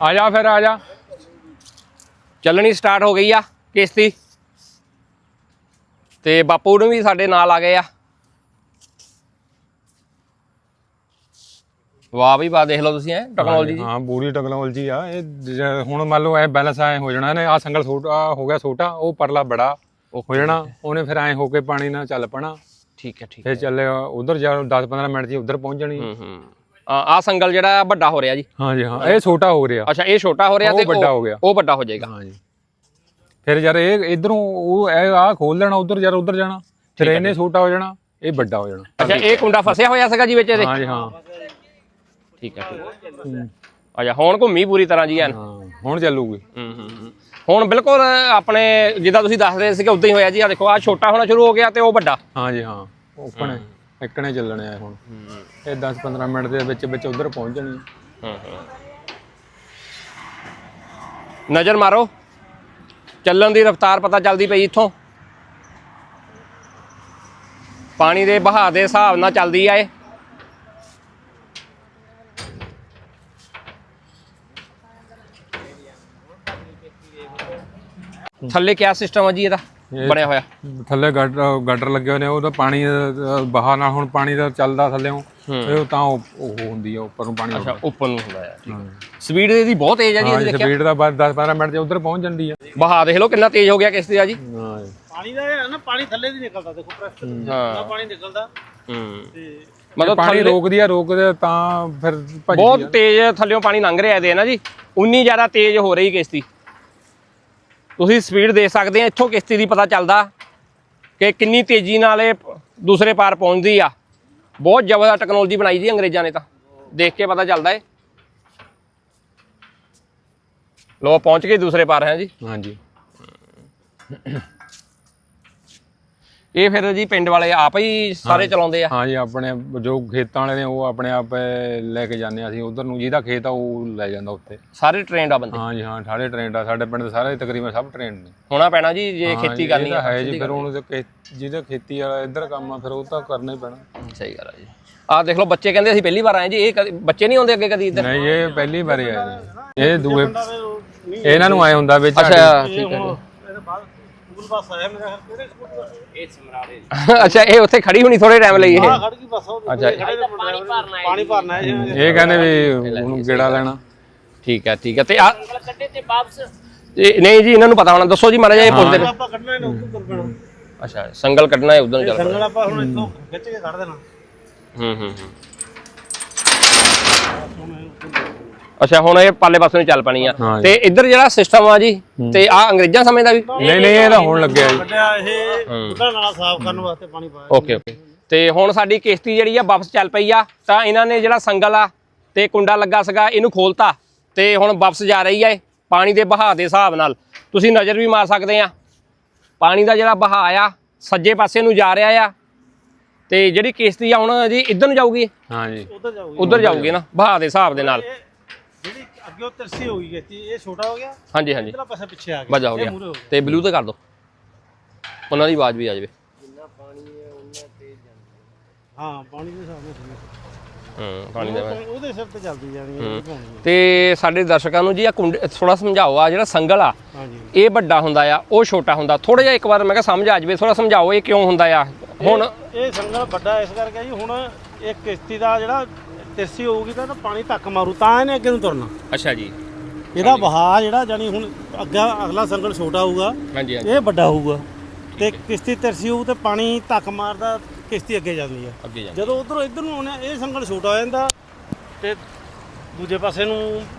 ਆ ਜਾ ਫਿਰ ਆ ਜਾ। ਚੱਲਣੀ ਸਟਾਰਟ ਹੋ ਗਈ ਆ ਕਿਸ਼ਤੀ। ਤੇ ਬਾਪੂ ਨੂੰ ਵੀ ਸਾਡੇ ਨਾਲ ਆ ਗਏ ਆ। ਵਾਹ ਵੀ ਵਾਹ ਦੇਖ ਲਓ ਤੁਸੀਂ ਐ ਟੈਕਨੋਲੋਜੀ ਹਾਂ ਪੂਰੀ ਟੈਕਨੋਲੋਜੀ ਆ। ਇਹ ਜ- ਹੁਣ ਮੰਨ ਲਓ ਇਹ ਬੈਲੈਂਸ ਐ ਹੋ ਜਾਣਾ ਨੇ ਆ ਸੰਗਲ ਛੋਟਾ ਹੋ ਗਿਆ ਛੋਟਾ ਉਹ ਪਰਲਾ ਬੜਾ ਹੋ ਜਾਣਾ। ਉਹਨੇ ਫਿਰ ਐ ਹੋ ਕੇ ਪਾਣੀ ਨਾਲ ਚੱਲ ਪਣਾ। ਠੀਕ ਹੈ ਠੀਕ ਫਿਰ ਚੱਲੇ ਉਧਰ ਜਾ 10 15 ਮਿੰਟ 'ਚ ਉਧਰ ਪਹੁੰਚ ਜਾਣੀ। ਹੂੰ ਹੂੰ। ਆ ਸੰਗਲ ਜਿਹੜਾ ਵੱਡਾ ਹੋ ਰਿਹਾ ਜੀ। ਹਾਂ ਜੀ ਹਾਂ ਇਹ ਛੋਟਾ ਹੋ ਰਿਹਾ। ਅੱਛਾ ਇਹ ਛੋਟਾ ਹੋ ਰਿਹਾ ਉਹ ਤੇ ਵੱਡਾ ਹੋ ਗਿਆ। ਉਹ ਵੱਡਾ ਹੋ ਜਾਏਗਾ। ਹਾਂ ਜੀ ਫਿਰ ਯਾਰ ਇਹ ਇਧਰੋਂ ਉਹ ਇਹ ਆ ਖੋਲ ਲੈਣਾ ਉਧਰ ਯਾਰ ਉਧਰ ਜਾਣਾ। ਫਿਰ ਇਹਨੇ ਛੋਟਾ ਹੋ ਜਾਣਾ ਇਹ ਵੱਡਾ ਹੋ ਜਾਣਾ। ਅੱਛਾ ਇਹ ਕੁੰਡਾ ਫਸਿਆ ਹੋਇਆ ਸੀਗਾ ਜੀ ਵਿੱਚ ਇਹਦੇ? ਹਾਂ ਜੀ ਹਾਂ। ਠੀਕ ਹੈ ਠੀਕ ਹੈ ਹੂੰ। ਅੱਛਾ ਹੁਣ ਘੁੰਮੀ ਪੂਰੀ ਤਰ੍ਹਾਂ ਜੀ ਐਨ। ਹਾਂ ਹੁਣ ਚੱਲੂਗੀ। ਹੂੰ ਹੂੰ ਹੂੰ। ਹੁਣ ਬਿਲਕੁਲ ਆਪਣੇ ਜਿੱਦਾਂ ਤੁਸੀਂ ਦੱਸ ਰਹੇ ਸੀਗੇ ਉਦਾਂ ਹੀ ਹੋਇਆ ਜੀ। ਆ ਦੇਖੋ ਆ ਛੋਟਾ ਹੋਣਾ ਸ਼ੁਰੂ ਹੋ ਗਿਆ ਤੇ ਉਹ ਵੱਡਾ। ਹਾਂ ਜੀ ਹਾਂ। ਓਪਨ ਇੱਕਣੇ ਚੱਲਣੇ ਆ ਹੁਣ। ਇਹ 10-15 ਮਿੰਟ ਦੇ ਵਿੱਚ ਵਿੱਚ ਉਧਰ ਪਹੁੰਚ ਜਾਣੀ ਹਾਂ ਹਾਂ। ਨਜ਼ਰ ਮਾਰੋ। ਚੱਲਣ ਦੀ ਰਫ਼ਤਾਰ ਪਤਾ ਚੱਲਦੀ ਪਈ ਇੱਥੋਂ। ਪਾਣੀ ਦੇ ਬਹਾਅ ਦੇ ਹਿਸਾਬ ਨਾਲ ਚੱਲਦੀ ਆ ਇਹ। ਥੱਲੇ ਕਿਆ ਸਿਸਟਮ ਆ ਜੀ ਇਹਦਾ? ਬਣਿਆ ਹੋਇਆ। ਥੱਲੇ ਗਾਡਰ ਗਾਡਰ ਲੱਗੇ ਹੋਏ ਨੇ ਉਹਦਾ ਪਾਣੀ ਬਹਾ ਨਾਲ ਹੁਣ ਪਾਣੀ ਦਾ ਚੱਲਦਾ ਥੱਲੇੋਂ ਇਹ ਤਾਂ ਉਹ ਉਹ ਹੁੰਦੀ ਆ ਉੱਪਰ ਨੂੰ ਪਾਣੀ ਅੱਛਾ ਉੱਪਰ ਨੂੰ ਹੁੰਦਾ ਹੈ ਠੀਕ ਸਪੀਡ ਇਹਦੀ ਬਹੁਤ ਤੇਜ਼ ਆ ਜੀ ਹਾਂ ਇਹਦੀ ਦੇਖਿਆ। ਸਪੀਡ ਦਾ ਬਸ 10 12 ਮਿੰਟ ਚ ਉਧਰ ਪਹੁੰਚ ਜਾਂਦੀ ਆ। ਬਹਾ ਦੇਖ ਲਓ ਕਿੰਨਾ ਤੇਜ਼ ਹੋ ਗਿਆ ਕਿਸ਼ਤੀ ਦਾ ਜੀ। ਹਾਂ। ਪਾਣੀ ਦਾ ਹੈ ਨਾ ਪਾਣੀ ਥੱਲੇ ਦੀ ਨਿਕਲਦਾ ਦੇਖੋ ਪ੍ਰੈਸ ਹਾਂ। ਪਾਣੀ ਨਿਕਲਦਾ ਹੂੰ। ਤੇ ਮਤਲਬ ਪਾਣੀ ਥੱਲੇ ਰੋਕਦੀ ਆ ਰੋਕਦੇ ਆ ਤਾਂ ਫਿਰ ਭੱਜਦੀ ਬਹੁਤ ਆ। ਤੇਜ਼ ਥੱਲਿਓਂ ਪਾਣੀ ਲੰਘ ਰਿਹਾ ਇਹਦੇ ਨਾ ਜੀ? ਉਨੀ ਜ਼ਿਆਦਾ ਤੇਜ਼ ਹੋ ਰਹੀ ਕਿਸ਼ਤੀ ਤੁਸੀਂ ਸਪੀਡ ਦੇ ਸਕਦੇ ਆ, ਇੱਥੋਂ ਕਿਸ਼ਤੀ ਦੀ ਪਤਾ ਚੱਲਦਾ ਕਿ ਕਿੰਨੀ ਤੇਜ਼ੀ ਨਾਲ ਇਹ ਦੂਸਰੇ ਪਾਰ ਪਹੁੰਚਦੀ ਆ। ਬਹੁਤ ਜ਼ਬਰਦਸਤ ਟੈਕਨੋਲੋਜੀ ਬਣਾਈ ਜੀ ਅੰਗਰੇਜ਼ਾਂ ਨੇ ਤਾਂ। ਦੇਖ ਕੇ ਪਤਾ ਚੱਲਦਾ ਏ ਲੋ ਪਹੁੰਚ ਗਏ ਦੂਸਰੇ ਪਾਰ, ਹੈ ਜੀ? ਹਾਂਜੀ। ਇਹ ਫਿਰ ਜੀ ਪਿੰਡ ਵਾਲੇ ਆਪ ਹੀ ਸਾਰੇ ਚਲਾਉਂਦੇ ਆ? ਹਾਂਜੀ ਆਪਣੇ ਜੋ ਖੇਤਾਂ ਵਾਲੇ ਨੇ ਉਹ ਆਪਣੇ ਆਪ ਲੈ ਕੇ ਜਾਂਦੇ ਆ। ਅਸੀਂ ਉਧਰ ਨੂੰ ਜਿਹਦਾ ਖੇਤ ਆ ਉਹ ਲੈ ਜਾਂਦਾ ਉੱਥੇ। ਸਾਰੇ ਟ੍ਰੇਨਡ ਆ ਬੰਦੇ? ਹਾਂਜੀ ਹਾਂ ਸਾਰੇ ਟ੍ਰੇਨਡ ਆ। ਸਾਡੇ ਪਿੰਡ ਦੇ ਸਾਰੇ ਤਕਰੀਬਨ ਸਭ ਟ੍ਰੇਨਡ ਨੇ। ਹੋਣਾ ਪੈਣਾ ਜੀ ਜੇ ਖੇਤੀ ਕਰਨੀ ਆ ਹੈ ਜੀ ਫਿਰ ਖੇ- ਜਿਹਦਾ ਖੇਤੀ ਵਾਲਾ ਇੱਧਰ ਕੰਮ ਆ ਫਿਰ ਉਹ ਤਾਂ ਕਰਨਾ ਹੀ ਪੈਣਾ। ਸਹੀ ਗੱਲ ਆ ਜੀ। ਆਹ ਦੇਖ ਲਓ ਬੱਚੇ ਕਹਿੰਦੇ ਅਸੀਂ ਪਹਿਲੀ ਵਾਰ ਆਏ ਜੀ ਇਹ ਬੱਚੇ ਨਹੀਂ ਆਉਂਦੇ ਅੱਗੇ ਕਦੀ ਇੱਧਰ? ਨਹੀਂ ਇਹ ਪਹਿਲੀ ਵਾਰੀ ਆਏ ਇਹ ਦੂਏ ਇਹਨਾਂ ਨੂੰ ਆਏ ਹੁੰਦਾ ਵਿੱਚ ਅੱਛਾ ਠੀਕ ਹੈ ਸਕੂਲ ਬੱਸ ਆਇਆ ਮੇਰਾ ਖਿਆਲ ਕਿਹੜੇ ਸਕੂਲ ਬੱਸ ਇਹ ਸਮਰਾਲੇ ਅੱਛਾ ਇਹ ਉੱਥੇ ਖੜੀ ਹੋਣੀ ਥੋੜੇ ਟਾਈਮ ਲਈ ਇਹ? ਆ ਖੜ ਗਈ ਬੱਸ ਉਹ ਅੱਛਾ। ਪਾਣੀ ਭਰਨਾ ਹੈ ਪਾਣੀ ਭਰਨਾ ਹੈ ਜੀ। ਇਹ ਕਹਿੰਦੇ ਵੀ ਹੁਣ ਗੇੜਾ ਲੈਣਾ। ਠੀਕ ਹੈ ਠੀਕ ਹੈ। ਤੇ ਆ ਇਹ- ਨਹੀਂ ਜੀ ਇਹਨਾਂ ਨੂੰ ਪਤਾ ਹੋਣਾ। ਦੱਸੋ ਜੀ ਜਿਹਾ ਇਹ ਪੁੱਛਦੇ ਨੇ ਆਪਾਂ ਕੱਢਣਾ ਇਹਨੂੰ ਉੱਧਰ ਤੁਰ ਪੈਣਾ। ਅੱਛਾ ਸੰਗਲ ਕੱਢਣਾ ਹੈ ਉਧਰ ਨੂੰ ਚੱਲ ਸੰਗਲ ਆਪਾਂ ਹੁਣ ਇੱਥੋਂ ਖਿੱਚ ਕੇ ਕੱਢ ਦੇਣਾ। ਹੂੰ ਹੂੰ ਹੂੰ। ਅੱਛਾ ਹੁਣ ਇਹ ਪਾਲੇ ਪਾਸੇ ਨੂੰ ਚੱਲ ਪਣੀ ਆ। ਹਾਂ ਜੀ। ਤੇ ਇੱਧਰ ਜਿਹੜਾ ਸਿਸਟਮ ਆ ਜੀ ਤੇ ਆ ਅੰਗਰੇਜ਼ਾਂ ਸਮੇਂ ਦਾ ਵੀ? ਨਹੀਂ ਨਹੀਂ ਇਹ ਤਾਂ ਹੁਣ ਲੱਗਿਆ ਜੀ। ਕੱਢਿਆ ਇਹ ਉਹਦਾ ਨਾਲਾ ਸਾਫ਼ ਕਰਨ ਵਾਸਤੇ ਪਾਣੀ ਪਾਇਆ। Okay okay. ਤੇ ਹੁਣ ਸਾਡੀ ਕਿਸ਼ਤੀ ਜਿਹੜੀ ਆ ਵਾਪਸ ਚੱਲ ਪਈ ਆ ਤਾਂ ਇਹਨਾਂ ਨੇ ਜਿਹੜਾ ਸੰਗਲ ਆ ਤੇ ਕੁੰਡਾ ਲੱਗਾ ਸੀਗਾ ਇਹਨੂੰ ਖੋਲਤਾ। ਤੇ ਹੁਣ ਵਾਪਸ ਜਾ ਰਹੀ ਆ ਇਹ ਪਾਣੀ ਦੇ ਵਹਾਅ ਦੇ ਹਿਸਾਬ ਨਾਲ। ਤੁਸੀਂ ਨਜ਼ਰ ਵੀ ਮਾਰ ਸਕਦੇ ਆ। ਪਾਣੀ ਦਾ ਜਿਹੜਾ ਵਹਾਅ ਆ ਸੱਜੇ ਪਾਸੇ ਨੂੰ ਜਾ ਰਿਹਾ ਆ। ਤੇ ਜਿਹੜੀ ਕਿਸ਼ਤੀ ਆ ਹੁਣ ਜੀ ਇੱਧਰ ਨੂੰ ਜਾਊਗੀ? ਹਾਂਜੀ ਉਧਰ ਜਾਊਗੀ। ਉੱਧਰ ਜਾਊਗੀ ਨਾ ਵਹਾਅ ਦੇ ਹਿਸਾਬ ਦੇ ਨਾਲ। ਇਹ ਅੱਗੇ ਉਹ ਤਿਰਸੀ ਹੋ ਗਈ ਕਿਸ਼ਤੀ ਇਹ ਛੋਟਾ ਹੋ ਗਿਆ? ਹਾਂਜੀ ਹਾਂਜੀ। ਇਧਰਲਾ ਪਾਸਾ ਪਿੱਛੇ ਆ ਗਿਆ। ਵੱਜਾ ਹੋ ਇਹ ਗਿਆ। ਤੇ ਬਲੂ ਤੇ ਕਰ ਦੋ। ਉਹਨਾਂ ਦੀ ਆਵਾਜ਼ ਵੀ ਆ ਜਾਵੇ। ਹਾਂ ਪਾਣੀ ਦੇ ਹਿਸਾਬ ਨਾਲ ਠੀਕ ਹੂੰ ਪਾਣੀ ਦਾ ਹੈ। ਉਹਦੇ ਸਿਰ ਤੇ ਚੱਲਦੀ ਜਾਣੀ ਹੈ। ਤੇ ਸਾਡੇ ਦਰਸ਼ਕਾਂ ਨੂੰ ਜੀ ਆ ਕੁੰਡ ਥੋੜਾ ਸਮਝਾਓ ਆ ਜਿਹੜਾ ਸੰਗਲ ਆ ਹਾਂਜੀ। ਇਹ ਵੱਡਾ ਹੁੰਦਾ ਆ ਉਹ ਛੋਟਾ ਹੁੰਦਾ? ਥੋੜਾ ਜਿਹਾ ਇੱਕ ਵਾਰ ਮੈਂ ਕਿਹਾ ਸਮਝ ਆ ਜਾਵੇ ਥੋੜਾ ਸਮਝਾਓ ਇਹ ਕਿਉਂ ਹੁੰਦਾ ਆ? ਹੁਣ ਇਹ ਸੰਗਲ ਵੱਡਾ ਇਸ ਕਰਕੇ ਜੀ ਹੁਣ ਇਹ ਕਿਸ਼ਤੀ ਦਾ ਜਿਹੜਾ ਤਿਰਸੀ ਹੋਊਗੀ ਤਾਂ ਇਹਦਾ ਪਾਣੀ ਧੱਕ ਮਾਰੂ ਤਾਂ ਇਹਨੇ ਅੱਗੇ ਨੂੰ ਤੁਰਨਾ। ਅੱਛਾ ਜੀ। ਇਹਦਾ ਵਹਾਅ ਜਿਹੜਾ ਜਾਨੀ ਹੁਣ ਅੱਗਾ ਅਗਲਾ ਸੰਗਲ ਛੋਟਾ ਹੋਊਗਾ ਹਾਂਜੀ ਹਾਂਜੀ। ਇਹ ਵੱਡਾ ਹੋਊਗਾ। ਤੇ ਕਿਸ਼ਤੀ ਤਿਰਸੀ ਹੋਊ ਤੇ ਪਾਣੀ ਧੱਕ ਮਾਰਦਾ ਕਿਸ਼ਤੀ ਅੱਗੇ ਜਾਂਦੀ ਆ ਅੱਗੇ ਜਾ ਜਦੋਂ ਉਧਰੋਂ ਇੱਧਰ ਨੂੰ ਆਉਂਦੇ ਆ, ਇਹ ਸੰਗਲ ਛੋਟਾ ਹੋ ਜਾਂਦਾ ਤੇ ਦੂਜੇ ਪਾਸੇ ਨੂੰ